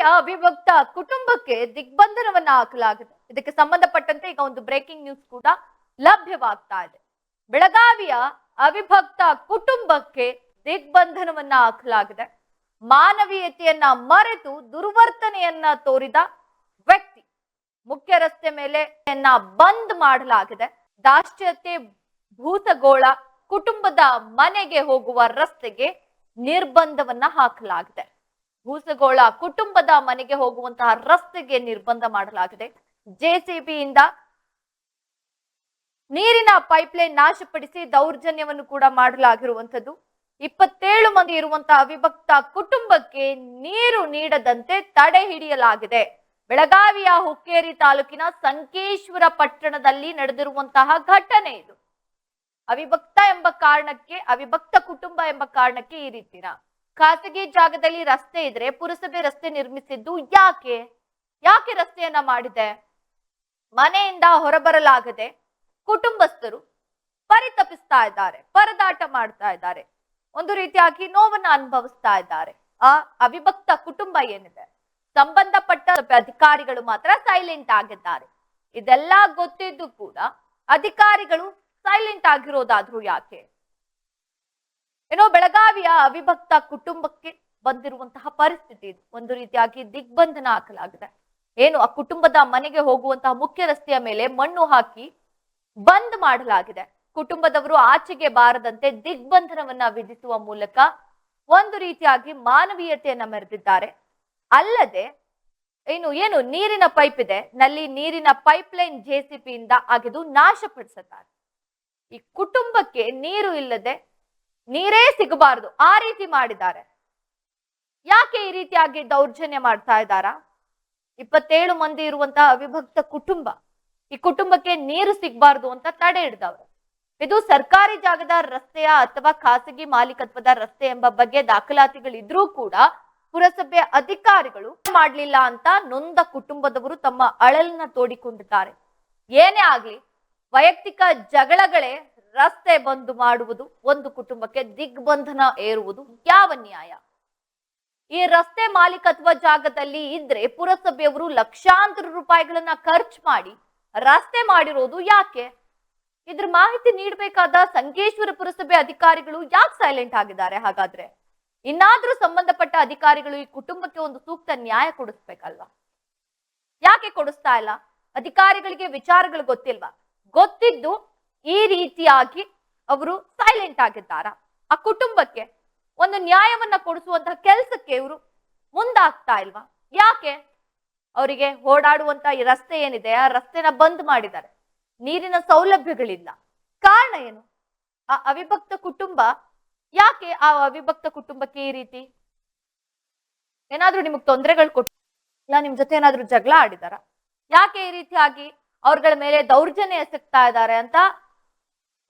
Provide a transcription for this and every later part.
ಅವಿಭಕ್ತ ಕುಟುಂಬಕ್ಕೆ ದಿಗ್ಬಂಧನವನ್ನ ಹಾಕಲಾಗಿದೆ. ಇದಕ್ಕೆ ಸಂಬಂಧಪಟ್ಟಂತೆ ಈಗ ಒಂದು ಬ್ರೇಕಿಂಗ್ ನ್ಯೂಸ್ ಕೂಡ ಲಭ್ಯವಾಗ್ತಾ ಇದೆ. ಬೆಳಗಾವಿಯ ಅವಿಭಕ್ತ ಕುಟುಂಬಕ್ಕೆ ದಿಗ್ಬಂಧನವನ್ನ ಹಾಕಲಾಗಿದೆ. ಮಾನವೀಯತೆಯನ್ನ ಮರೆತು ದುರ್ವರ್ತನೆಯನ್ನ ತೋರಿದ ವ್ಯಕ್ತಿ ಮುಖ್ಯ ರಸ್ತೆ ಮೇಲೆ ಬಂದ್ ಮಾಡಲಾಗಿದೆ. ದಾಷ್ಟ್ಯತೆ ಭೂತಗೋಳ ಕುಟುಂಬದ ಮನೆಗೆ ಹೋಗುವ ರಸ್ತೆಗೆ ನಿರ್ಬಂಧವನ್ನ ಹಾಕಲಾಗಿದೆ. ಭೂಸಗೋಳ ಕುಟುಂಬದ ಮನೆಗೆ ಹೋಗುವಂತಹ ರಸ್ತೆಗೆ ನಿರ್ಬಂಧ ಮಾಡಲಾಗಿದೆ. ಜೆಸಿಬಿಯಿಂದ ನೀರಿನ ಪೈಪ್ಲೈನ್ ನಾಶಪಡಿಸಿ ದೌರ್ಜನ್ಯವನ್ನು ಕೂಡ ಮಾಡಲಾಗಿರುವಂತದ್ದು ಇಪ್ಪತ್ತೇಳು ಮಂದಿ ಇರುವಂತಹ ಅವಿಭಕ್ತ ಕುಟುಂಬಕ್ಕೆ ನೀರು ನೀಡದಂತೆ ತಡೆ ಹಿಡಿಯಲಾಗಿದೆ. ಬೆಳಗಾವಿಯ ಹುಕ್ಕೇರಿ ತಾಲೂಕಿನ ಸಂಕೇಶ್ವರ ಪಟ್ಟಣದಲ್ಲಿ ನಡೆದಿರುವಂತಹ ಘಟನೆ ಇದು. ಅವಿಭಕ್ತ ಎಂಬ ಕಾರಣಕ್ಕೆ, ಅವಿಭಕ್ತ ಕುಟುಂಬ ಎಂಬ ಕಾರಣಕ್ಕೆ ಈ ರೀತಿನ ಖಾಸಗಿ ಜಾಗದಲ್ಲಿ ರಸ್ತೆ ಇದ್ರೆ ಪುರಸಭೆ ರಸ್ತೆ ನಿರ್ಮಿಸಿದ್ದು ಯಾಕೆ? ಯಾಕೆ ರಸ್ತೆಯನ್ನ ಮಾಡಿದೆ? ಮನೆಯಿಂದ ಹೊರಬರಲಾಗದೆ ಕುಟುಂಬಸ್ಥರು ಪರಿತಪಿಸ್ತಾ ಇದ್ದಾರೆ, ಪರದಾಟ ಮಾಡ್ತಾ ಇದ್ದಾರೆ, ಒಂದು ರೀತಿಯಾಗಿ ನೋವನ್ನ ಅನುಭವಿಸ್ತಾ ಇದ್ದಾರೆ. ಆ ಅವಿಭಕ್ತ ಕುಟುಂಬ ಏನಿದೆ? ಸಂಬಂಧಪಟ್ಟ ಅಧಿಕಾರಿಗಳು ಮಾತ್ರ ಸೈಲೆಂಟ್ ಆಗಿದ್ದಾರೆ. ಇದೆಲ್ಲ ಗೊತ್ತಿದ್ದು ಕೂಡ ಅಧಿಕಾರಿಗಳು ಸೈಲೆಂಟ್ ಆಗಿರೋದಾದ್ರೂ ಯಾಕೆ? ಏನೋ ಬೆಳಗಾವಿಯ ಅವಿಭಕ್ತ ಕುಟುಂಬಕ್ಕೆ ಬಂದಿರುವಂತಹ ಪರಿಸ್ಥಿತಿ ಇದು. ಒಂದು ರೀತಿಯಾಗಿ ದಿಗ್ಬಂಧನ ಹಾಕಲಾಗಿದೆ. ಏನು, ಆ ಕುಟುಂಬದ ಮನೆಗೆ ಹೋಗುವಂತಹ ಮುಖ್ಯ ರಸ್ತೆಯ ಮೇಲೆ ಮಣ್ಣು ಹಾಕಿ ಬಂದ್ ಮಾಡಲಾಗಿದೆ. ಕುಟುಂಬದವರು ಆಚೆಗೆ ಬಾರದಂತೆ ದಿಗ್ಬಂಧನವನ್ನ ವಿಧಿಸುವ ಮೂಲಕ ಒಂದು ರೀತಿಯಾಗಿ ಮಾನವೀಯತೆಯನ್ನ ಮೆರೆದಿದ್ದಾರೆ. ಅಲ್ಲದೆ ಏನು ಏನು, ನೀರಿನ ಪೈಪ್ ಇದೆ. ನಲ್ಲಿ ನೀರಿನ ಪೈಪ್ ಲೈನ್ ಜೆಸಿಪಿಯಿಂದ ಅಗೆದು ನಾಶಪಡಿಸುತ್ತಾರೆ ಈ ಕುಟುಂಬಕ್ಕೆ ನೀರು ಇಲ್ಲದೆ ನೀರೇ ಸಿಗಬಾರದು, ಆ ರೀತಿ ಮಾಡಿದ್ದಾರೆ. ಯಾಕೆ ಈ ರೀತಿಯಾಗಿ ದೌರ್ಜನ್ಯ ಮಾಡ್ತಾ ಇದ್ದಾರಾ? ಇಪ್ಪತ್ತೇಳು ಮಂದಿ ಇರುವಂತಹ ಅವಿಭಕ್ತ ಕುಟುಂಬ, ಈ ಕುಟುಂಬಕ್ಕೆ ನೀರು ಸಿಗಬಾರ್ದು ಅಂತ ತಡೆ ಹಿಡ್ದವ್ರು. ಇದು ಸರ್ಕಾರಿ ಜಾಗದ ರಸ್ತೆಯ ಅಥವಾ ಖಾಸಗಿ ಮಾಲೀಕತ್ವದ ರಸ್ತೆ ಎಂಬ ಬಗ್ಗೆ ದಾಖಲಾತಿಗಳಿದ್ರೂ ಕೂಡ ಪುರಸಭೆ ಅಧಿಕಾರಿಗಳು ಮಾಡ್ಲಿಲ್ಲ ಅಂತ ನೊಂದ ಕುಟುಂಬದವರು ತಮ್ಮ ಅಳಲನ್ನ ತೋಡಿಕೊಂಡಿದ್ದಾರೆ. ಏನೇ ಆಗ್ಲಿ, ವೈಯಕ್ತಿಕ ಜಗಳಗಳೇ ರಸ್ತೆ ಬಂದು ಮಾಡುವುದು, ಒಂದು ಕುಟುಂಬಕ್ಕೆ ದಿಗ್ಬಂಧನ ಏರುವುದು ಯಾವ ನ್ಯಾಯ? ಈ ರಸ್ತೆ ಮಾಲೀಕತ್ವ ಜಾಗದಲ್ಲಿ ಇದ್ರೆ ಪುರಸಭೆಯವರು ಲಕ್ಷಾಂತರ ರೂಪಾಯಿಗಳನ್ನ ಖರ್ಚು ಮಾಡಿ ರಸ್ತೆ ಮಾಡಿರೋದು ಯಾಕೆ? ಇದ್ರ ಮಾಹಿತಿ ನೀಡಬೇಕಾದ ಸಂಕೇಶ್ವರ ಪುರಸಭೆ ಅಧಿಕಾರಿಗಳು ಯಾಕೆ ಸೈಲೆಂಟ್ ಆಗಿದ್ದಾರೆ ಹಾಗಾದ್ರೆ? ಇನ್ನಾದ್ರೂ ಸಂಬಂಧಪಟ್ಟ ಅಧಿಕಾರಿಗಳು ಈ ಕುಟುಂಬಕ್ಕೆ ಒಂದು ಸೂಕ್ತ ನ್ಯಾಯ ಕೊಡಿಸ್ಬೇಕಲ್ವಾ? ಯಾಕೆ ಕೊಡಿಸ್ತಾ ಇಲ್ಲ? ಅಧಿಕಾರಿಗಳಿಗೆ ವಿಚಾರಗಳು ಗೊತ್ತಿಲ್ವಾ? ಗೊತ್ತಿದ್ದು ಈ ರೀತಿಯಾಗಿ ಅವರು ಸೈಲೆಂಟ್ ಆಗಿದ್ದಾರ. ಆ ಕುಟುಂಬಕ್ಕೆ ಒಂದು ನ್ಯಾಯವನ್ನ ಕೊಡಿಸುವಂತಹ ಕೆಲಸಕ್ಕೆ ಇವರು ಮುಂದಾಗ್ತಾ ಇಲ್ವಾ? ಯಾಕೆ? ಅವರಿಗೆ ಓಡಾಡುವಂತ ರಸ್ತೆ ಏನಿದೆ, ಆ ರಸ್ತೆನ ಬಂದ್ ಮಾಡಿದ್ದಾರೆ. ನೀರಿನ ಸೌಲಭ್ಯಗಳಿಲ್ಲ. ಕಾರಣ ಏನು? ಆ ಅವಿಭಕ್ತ ಕುಟುಂಬ, ಯಾಕೆ ಆ ಅವಿಭಕ್ತ ಕುಟುಂಬಕ್ಕೆ ಈ ರೀತಿ? ಏನಾದ್ರೂ ನಿಮಗ್ ತೊಂದರೆಗಳು ಕೊಟ್ಟು ಇಲ್ಲ, ನಿಮ್ ಜೊತೆ ಏನಾದ್ರೂ ಜಗಳ ಆಡಿದಾರ? ಯಾಕೆ ಈ ರೀತಿಯಾಗಿ ಅವ್ರಗಳ ಮೇಲೆ ದೌರ್ಜನ್ಯ ಎಸಗ್ತಾ ಇದ್ದಾರೆ ಅಂತ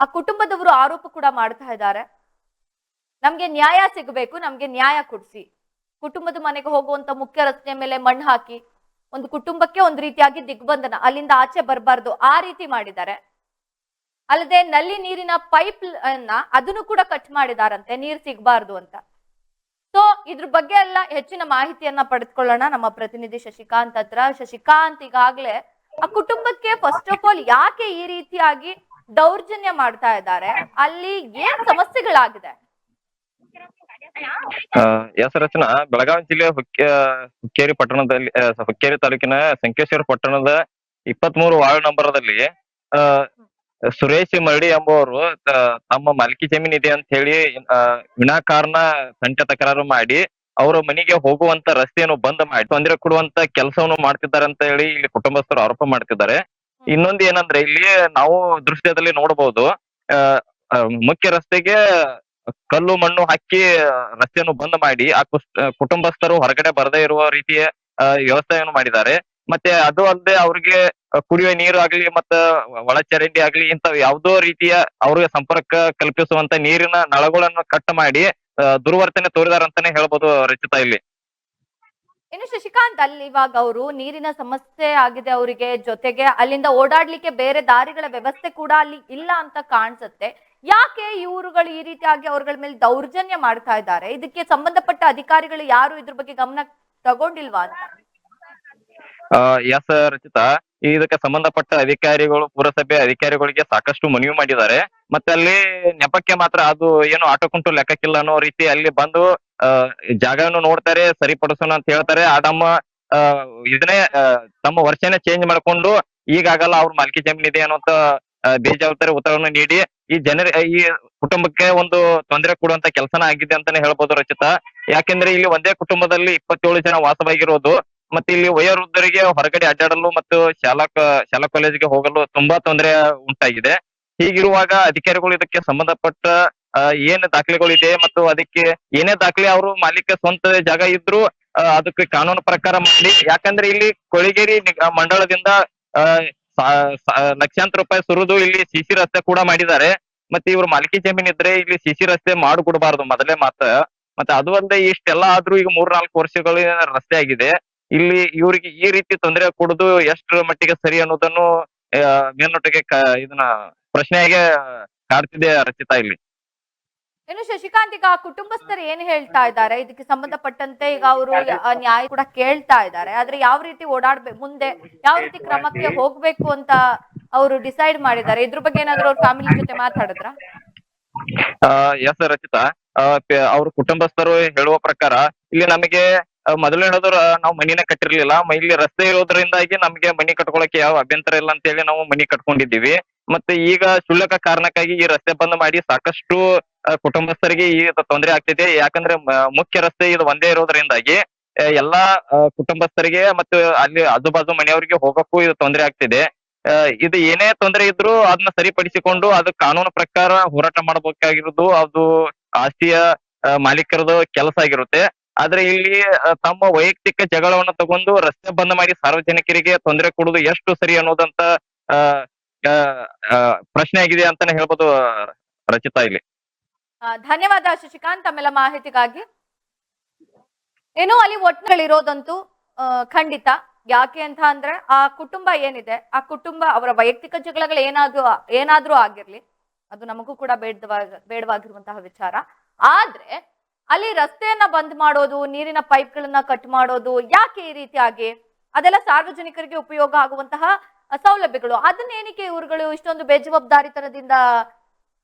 ಆ ಕುಟುಂಬದವರು ಆರೋಪ ಕೂಡ ಮಾಡ್ತಾ ಇದ್ದಾರೆ. ನಮ್ಗೆ ನ್ಯಾಯ ಸಿಗಬೇಕು, ನಮ್ಗೆ ನ್ಯಾಯ ಕೊಡ್ಸಿ. ಕುಟುಂಬದ ಮನೆಗೆ ಹೋಗುವಂತ ಮುಖ್ಯ ರಸ್ತೆಯ ಮೇಲೆ ಮಣ್ಣು ಹಾಕಿ, ಒಂದು ಕುಟುಂಬಕ್ಕೆ ಒಂದು ರೀತಿಯಾಗಿ ದಿಗ್ಬಂಧನ, ಅಲ್ಲಿಂದ ಆಚೆ ಬರಬಾರ್ದು, ಆ ರೀತಿ ಮಾಡಿದ್ದಾರೆ. ಅಲ್ಲದೆ ನಲ್ಲಿ ನೀರಿನ ಪೈಪ್ ಅನ್ನ ಅದನ್ನು ಕೂಡ ಕಟ್ ಮಾಡಿದಾರಂತೆ, ನೀರ್ ಸಿಗಬಾರ್ದು ಅಂತ. ಸೊ ಇದ್ರ ಬಗ್ಗೆ ಎಲ್ಲ ಹೆಚ್ಚಿನ ಮಾಹಿತಿಯನ್ನ ಪಡೆದುಕೊಳ್ಳೋಣ ನಮ್ಮ ಪ್ರತಿನಿಧಿ ಶಶಿಕಾಂತ್ ಹತ್ರ. ಶಶಿಕಾಂತ್ ಈಗಾಗ್ಲೇ ಆ ಕುಟುಂಬಕ್ಕೆ ಫಸ್ಟ್ ಆಫ್ ಆಲ್ ಯಾಕೆ ಈ ರೀತಿಯಾಗಿ ದೌರ್ಜನ್ಯ ಮಾಡ್ತಾ ಇದ್ದಾರೆ. ಅಲ್ಲಿ ಏನ್ ಸಮಸ್ಯೆಗಳಾಗಿದೆ? ಎಸ್ ರಚನಾ ಬೆಳಗಾವಿ ಜಿಲ್ಲೆ ಹುಕ್ಕೆ, ಹುಕ್ಕೇರಿ ಪಟ್ಟಣದಲ್ಲಿ ಹುಕ್ಕೇರಿ ತಾಲೂಕಿನ ಸಂಕೇಶ್ವರ ಪಟ್ಟಣದ ಇಪ್ಪತ್ಮೂರು ವಾರ್ಡ್ ನಂಬರದಲ್ಲಿ, ಆ, ಸುರೇಶ್ ಮರಡಿ ಎಂಬುವರು ತಮ್ಮ ಮಾಲಕಿ ಜಮೀನ್ ಇದೆ ಅಂತ ಹೇಳಿ ವಿನಾಕಾರಣ ಸಂಚ ತಕರಾರು ಮಾಡಿ, ಅವರ ಮನೆಗೆ ಹೋಗುವಂತ ರಸ್ತೆಯನ್ನು ಬಂದ್ ಮಾಡಿ, ತೊಂದರೆ ಕೊಡುವಂತ ಕೆಲಸವನ್ನು ಮಾಡ್ತಿದ್ದಾರೆ ಅಂತ ಹೇಳಿ ಇಲ್ಲಿ ಕುಟುಂಬಸ್ಥರು ಆರೋಪ ಮಾಡ್ತಿದ್ದಾರೆ. ಇನ್ನೊಂದು ಏನಂದ್ರೆ ಇಲ್ಲಿ ನಾವು ದೃಶ್ಯದಲ್ಲಿ ನೋಡಬಹುದು ಮುಖ್ಯ ರಸ್ತೆಗೆ ಕಲ್ಲು ಮಣ್ಣು ಹಾಕಿ ರಸ್ತೆಯನ್ನು ಬಂದ್ ಮಾಡಿ, ಆ ಕುಟುಂಬಸ್ಥರು ಹೊರಗಡೆ ಬರದೇ ಇರುವ ರೀತಿಯ ವ್ಯವಸ್ಥೆಯನ್ನು ಮಾಡಿದ್ದಾರೆ. ಮತ್ತೆ ಅದು ಅಲ್ಲದೆ ಅವ್ರಿಗೆ ಕುಡಿಯುವ ನೀರು ಆಗ್ಲಿ ಮತ್ತ ಒಳಚರಂಡಿ ಆಗ್ಲಿ ಇಂತ ಯಾವುದೋ ರೀತಿಯ ಅವ್ರಿಗೆ ಸಂಪರ್ಕ ಕಲ್ಪಿಸುವಂತ ನೀರಿನ ನಳಗಳನ್ನು ಕಟ್ ಮಾಡಿ ದುರ್ವರ್ತನೆ ತೋರಿದಾರಂತಾನೆ ಹೇಳ್ಬೋದು ರಚಿತಾ ಇಲ್ಲಿ. ಇನ್ನು ಶಶಿಕಾಂತ್ ಅಲ್ಲಿ ಇವಾಗ ಅವರು ನೀರಿನ ಸಮಸ್ಯೆ ಆಗಿದೆ ಅವರಿಗೆ ಜೊತೆಗೆ ಅಲ್ಲಿಂದ ಓಡಾಡ್ಲಿಕ್ಕೆ ಬೇರೆ ದಾರಿಗಳ ವ್ಯವಸ್ಥೆ ಕೂಡ ಅಲ್ಲಿ ಇಲ್ಲ ಅಂತ ಕಾಣಿಸುತ್ತೆ. ಯಾಕೆ ಇವರುಗಳು ಈ ರೀತಿಯಾಗಿ ಅವ್ರಗಳ ಮೇಲೆ ದೌರ್ಜನ್ಯ ಮಾಡ್ತಾ ಇದ್ದಾರೆ? ಇದಕ್ಕೆ ಸಂಬಂಧಪಟ್ಟ ಅಧಿಕಾರಿಗಳು ಯಾರು ಇದ್ರ ಬಗ್ಗೆ ಗಮನ ತಗೊಂಡಿಲ್ವಾ ಅಂತ? ಎಸ್ ರಚಿತಾ, ಇದಕ್ಕೆ ಸಂಬಂಧಪಟ್ಟ ಅಧಿಕಾರಿಗಳು, ಪುರಸಭೆ ಅಧಿಕಾರಿಗಳಿಗೆ ಸಾಕಷ್ಟು ಮನವಿ ಮಾಡಿದ್ದಾರೆ. ಮತ್ತೆ ಅಲ್ಲಿ ನೆಪಕ್ಕೆ ಮಾತ್ರ ಅದು ಏನು ಆಟೋ ಕುಂಟು ಲೆಕ್ಕಕ್ಕಿಲ್ಲ ಅನ್ನೋ ರೀತಿ ಅಲ್ಲಿ ಬಂದು ಜಾಗವನ್ನು ನೋಡ್ತಾರೆ, ಸರಿಪಡಿಸೋಣ ಅಂತ ಹೇಳ್ತಾರೆ. ಆ ನಮ್ಮ ಇದನ್ನೇ ತಮ್ಮ ವರ್ಷನೇ ಚೇಂಜ್ ಮಾಡ್ಕೊಂಡು ಈಗಾಗಲ್ಲ ಅವ್ರ ಮಾಲ್ಕಿ ಜಮೀನ್ ಇದೆ ಅನ್ನೋಂತ ಬೇಜವಾಬ್ದಾರಿ ಉತ್ತರವನ್ನು ನೀಡಿ. ಈ ಜನರ, ಈ ಕುಟುಂಬಕ್ಕೆ ಒಂದು ತೊಂದರೆ ಕೊಡುವಂತ ಕೆಲಸನ ಆಗಿದೆ ಅಂತಾನೆ ಹೇಳ್ಬೋದು ರಚಿತಾ. ಯಾಕೆಂದ್ರೆ ಇಲ್ಲಿ ಒಂದೇ ಕುಟುಂಬದಲ್ಲಿ ಇಪ್ಪತ್ತೇಳು ಜನ ವಾಸವಾಗಿರೋದು, ಮತ್ತೆ ಇಲ್ಲಿ ವಯೋವೃದ್ಧರಿಗೆ ಹೊರಗಡೆ ಅಡ್ಡಾಡಲು ಮತ್ತು ಶಾಲಾ ಶಾಲಾ ಕಾಲೇಜಿಗೆ ಹೋಗಲು ತುಂಬಾ ತೊಂದರೆ ಉಂಟಾಗಿದೆ. ಹೀಗಿರುವಾಗ ಅಧಿಕಾರಿಗಳು ಇದಕ್ಕೆ ಸಂಬಂಧಪಟ್ಟ ಏನ್ ದಾಖಲೆಗಳಿದೆ ಮತ್ತು ಅದಕ್ಕೆ ಏನೇ ದಾಖಲೆ ಅವರು ಮಾಲೀಕ ಸ್ವಂತ ಜಾಗ ಇದ್ರು ಅದಕ್ಕೆ ಕಾನೂನು ಪ್ರಕಾರ ಮಾಡಿ. ಯಾಕಂದ್ರೆ ಇಲ್ಲಿ ಕೊಳಗೇರಿ ಮಂಡಳದಿಂದ ಲಕ್ಷಾಂತರ ರೂಪಾಯಿ ಸುರಿದು ಇಲ್ಲಿ ಸಿಸಿ ರಸ್ತೆ ಕೂಡ ಮಾಡಿದ್ದಾರೆ. ಮತ್ತೆ ಇವ್ರ ಮಾಲಿಕಿ ಜಮೀನ್ ಇದ್ರೆ ಇಲ್ಲಿ ಸಿಸಿ ರಸ್ತೆ ಮಾಡಿಕೊಡ್ಬಾರ್ದು ಮೊದಲೇ ಮಾತ ಮತ್ತೆ ಅದು ಅಲ್ಲದೆ ಇಷ್ಟೆಲ್ಲ ಆದ್ರೂ ಈಗ ಮೂರ್ ನಾಲ್ಕು ವರ್ಷಗಳ ರಸ್ತೆ ಆಗಿದೆ. ಇಲ್ಲಿ ಇವರಿಗೆ ಈ ರೀತಿ ತೊಂದರೆ ಕೊಡುದು ಎಷ್ಟರ ಮಟ್ಟಿಗೆ ಸರಿ ಅನ್ನೋದನ್ನು ಮೇಲ್ನೋಟಕ್ಕೆ ಇದನ್ನ ಪ್ರಶ್ನೆಗೆ ಕಾಡ್ತಿದೆ ರಚಿತಾ ಇಲ್ಲಿ. ಇನ್ನು ಶಶಿಕಾಂತ್ ಈಗ ಕುಟುಂಬಸ್ಥರು ಏನ್ ಹೇಳ್ತಾ ಇದ್ದಾರೆ? ಇದಕ್ಕೆ ಸಂಬಂಧಪಟ್ಟಂತೆ ಈಗ ಅವರು ನ್ಯಾಯ ಕೂಡ ಕೇಳ್ತಾ ಇದ್ದಾರೆ. ಆದ್ರೆ ಯಾವ ರೀತಿ ಓಡಾಡ್ಬೇಕು ಮುಂದೆ ಯಾವ ರೀತಿ ಕ್ರಮಕ್ಕೆ ಹೋಗ್ಬೇಕು ಅಂತ ಅವರು ಡಿಸೈಡ್ ಮಾಡಿದ್ದಾರೆ. ಇದ್ರ ಬಗ್ಗೆ ಏನಾದ್ರು ಅವ್ರ ಫ್ಯಾಮಿಲಿ ಜೊತೆ ಮಾತಾಡಿದ್ರ? ಎಸ್ ರಚಿತಾ. ಅವ್ರ ಕುಟುಂಬಸ್ಥರು ಹೇಳುವ ಪ್ರಕಾರ ಇಲ್ಲಿ ನಮಗೆ ಆ, ಮೊದಲು ಹೇಳಿದ್ರು ನಾವು ಮನಿನ ಕಟ್ಟಿರ್ಲಿಲ್ಲ. ಇಲ್ಲಿ ರಸ್ತೆ ಇರೋದ್ರಿಂದಾಗಿ ನಮಗೆ ಮನಿ ಕಟ್ಕೊಳಕ್ಕೆ ಯಾವ ಅಭ್ಯಂತರ ಇಲ್ಲ ಅಂತ ಹೇಳಿ ನಾವು ಮನಿ ಕಟ್ಕೊಂಡಿದ್ದೀವಿ. ಮತ್ತೆ ಈಗ ಕ್ಷುಲ್ಲಕ ಕಾರಣಕ್ಕಾಗಿ ಈ ರಸ್ತೆ ಬಂದ್ ಮಾಡಿ ಸಾಕಷ್ಟು ಕುಟುಂಬಸ್ಥರಿಗೆ ಈ ತೊಂದರೆ ಆಗ್ತಿದೆ. ಯಾಕಂದ್ರೆ ಮುಖ್ಯ ರಸ್ತೆ ಇದು ಒಂದೇ ಇರೋದ್ರಿಂದಾಗಿ ಎಲ್ಲಾ ಕುಟುಂಬಸ್ಥರಿಗೆ ಮತ್ತೆ ಅಲ್ಲಿ ಆಜು ಬಾಜು ಮನೆಯವರಿಗೆ ಹೋಗಕ್ಕೂ ಇದು ತೊಂದರೆ ಆಗ್ತಿದೆ. ಇದು ಏನೇ ತೊಂದರೆ ಇದ್ರು ಅದನ್ನ ಸರಿಪಡಿಸಿಕೊಂಡು ಅದು ಕಾನೂನು ಪ್ರಕಾರ ಹೋರಾಟ ಮಾಡಬೇಕಾಗಿರೋದು ಅದು ಆಸ್ತಿಯ ಮಾಲೀಕರದ ಕೆಲಸ ಆಗಿರುತ್ತೆ. ಆದ್ರೆ ಇಲ್ಲಿ ತಮ್ಮ ವೈಯಕ್ತಿಕ ಜಗಳವನ್ನ ತಗೊಂಡು ರಸ್ತೆ ಬಂದ್ ಮಾಡಿ ಸಾರ್ವಜನಿಕರಿಗೆ ತೊಂದರೆ ಕೊಡುವುದು ಎಷ್ಟು ಸರಿ ಅನ್ನೋದಂತ ಪ್ರಶ್ನೆ ಆಗಿದೆ ಅಂತಾನೆ ಹೇಳ್ಬೋದು, ರಚಿತಾ ಇಲ್ಲಿ. ಧನ್ಯವಾದ ಶಶಿಕಾಂತ್ ತಮ್ಮೆಲ್ಲ ಮಾಹಿತಿಗಾಗಿ. ಏನು ಅಲ್ಲಿ ಒಟ್ಟಿನಲ್ಲಿರೋದಂತೂ ಖಂಡಿತ. ಯಾಕೆ ಅಂತ ಅಂದ್ರೆ, ಆ ಕುಟುಂಬ ಏನಿದೆ, ಆ ಕುಟುಂಬ ಅವರ ವೈಯಕ್ತಿಕ ಜಗಳಗಳು ಏನಾದ್ರೂ ಏನಾದ್ರೂ ಆಗಿರ್ಲಿ, ಅದು ನಮಗೂ ಕೂಡ ಬೇಡವಾಗ ಬೇಡವಾಗಿರುವಂತಹ ವಿಚಾರ. ಆದ್ರೆ, ಅಲ್ಲಿ ರಸ್ತೆಯನ್ನ ಬಂದ್ ಮಾಡೋದು, ನೀರಿನ ಪೈಪ್ಗಳನ್ನ ಕಟ್ ಮಾಡೋದು, ಯಾಕೆ ಈ ರೀತಿಯಾಗಿ ಅದೆಲ್ಲ ಸಾರ್ವಜನಿಕರಿಗೆ ಉಪಯೋಗ ಆಗುವಂತಹ ಸೌಲಭ್ಯಗಳು ಅದನ್ನೇನಕ್ಕೆ ಇವ್ರುಗಳು ಇಷ್ಟೊಂದು ಬೇಜವಾಬ್ದಾರಿತನದಿಂದ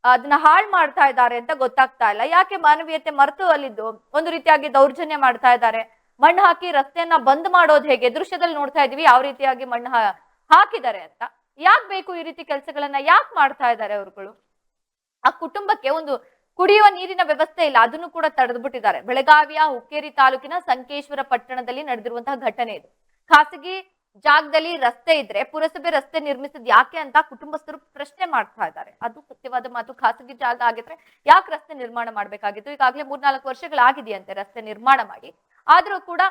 ಅದನ್ನ ಹಾಳು ಮಾಡ್ತಾ ಇದ್ದಾರೆ ಅಂತ ಗೊತ್ತಾಗ್ತಾ ಇಲ್ಲ. ಯಾಕೆ ಮಾನವೀಯತೆ ಮರೆತು ಅಲ್ಲಿದ್ದು? ಒಂದು ರೀತಿಯಾಗಿ ದೌರ್ಜನ್ಯ ಮಾಡ್ತಾ ಇದ್ದಾರೆ. ಮಣ್ಣು ಹಾಕಿ ರಸ್ತೆಯನ್ನ ಬಂದ್ ಮಾಡೋದು ಹೇಗೆ? ದೃಶ್ಯದಲ್ಲಿ ನೋಡ್ತಾ ಇದೀವಿ ಯಾವ ರೀತಿಯಾಗಿ ಮಣ್ಣು ಹಾಕಿದ್ದಾರೆ ಅಂತ. ಯಾಕೆ ಬೇಕು ಈ ರೀತಿ ಕೆಲಸಗಳನ್ನ? ಯಾಕೆ ಮಾಡ್ತಾ ಇದ್ದಾರೆ ಅವ್ರುಗಳು? ಆ ಕುಟುಂಬಕ್ಕೆ ಒಂದು ಕುಡಿಯುವ ನೀರಿನ ವ್ಯವಸ್ಥೆ ಇಲ್ಲ. ಅದನ್ನು ಕೂಡ ತಡೆದು ಬಿಟ್ಟಿದ್ದಾರೆ ಬೆಳಗಾವಿಯ ಹುಕ್ಕೇರಿ ತಾಲೂಕಿನ ಸಂಕೇಶ್ವರ ಪಟ್ಟಣದಲ್ಲಿ ನಡೆದಿರುವಂತಹ ಘಟನೆ ಇದು. ಖಾಸಗಿ ಜಾಗದಲ್ಲಿ ರಸ್ತೆ ಇದ್ರೆ ಪುರಸಭೆ ರಸ್ತೆ ನಿರ್ಮಿಸಿದ್ ಯಾಕೆ ಅಂತ ಕುಟುಂಬಸ್ಥರು ಪ್ರಶ್ನೆ ಮಾಡ್ತಾ ಇದ್ದಾರೆ. ಅದು ಸತ್ಯವಾದ ಮಾತು. ಖಾಸಗಿ ಜಾಗ ಆಗಿದ್ರೆ ಯಾಕೆ ರಸ್ತೆ ನಿರ್ಮಾಣ ಮಾಡ್ಬೇಕಾಗಿತ್ತು? ಈಗಾಗಲೇ ಮೂರ್ನಾಲ್ಕು ವರ್ಷಗಳಾಗಿದೆಯಂತೆ ರಸ್ತೆ ನಿರ್ಮಾಣ ಮಾಡಿ. ಆದ್ರೂ ಕೂಡ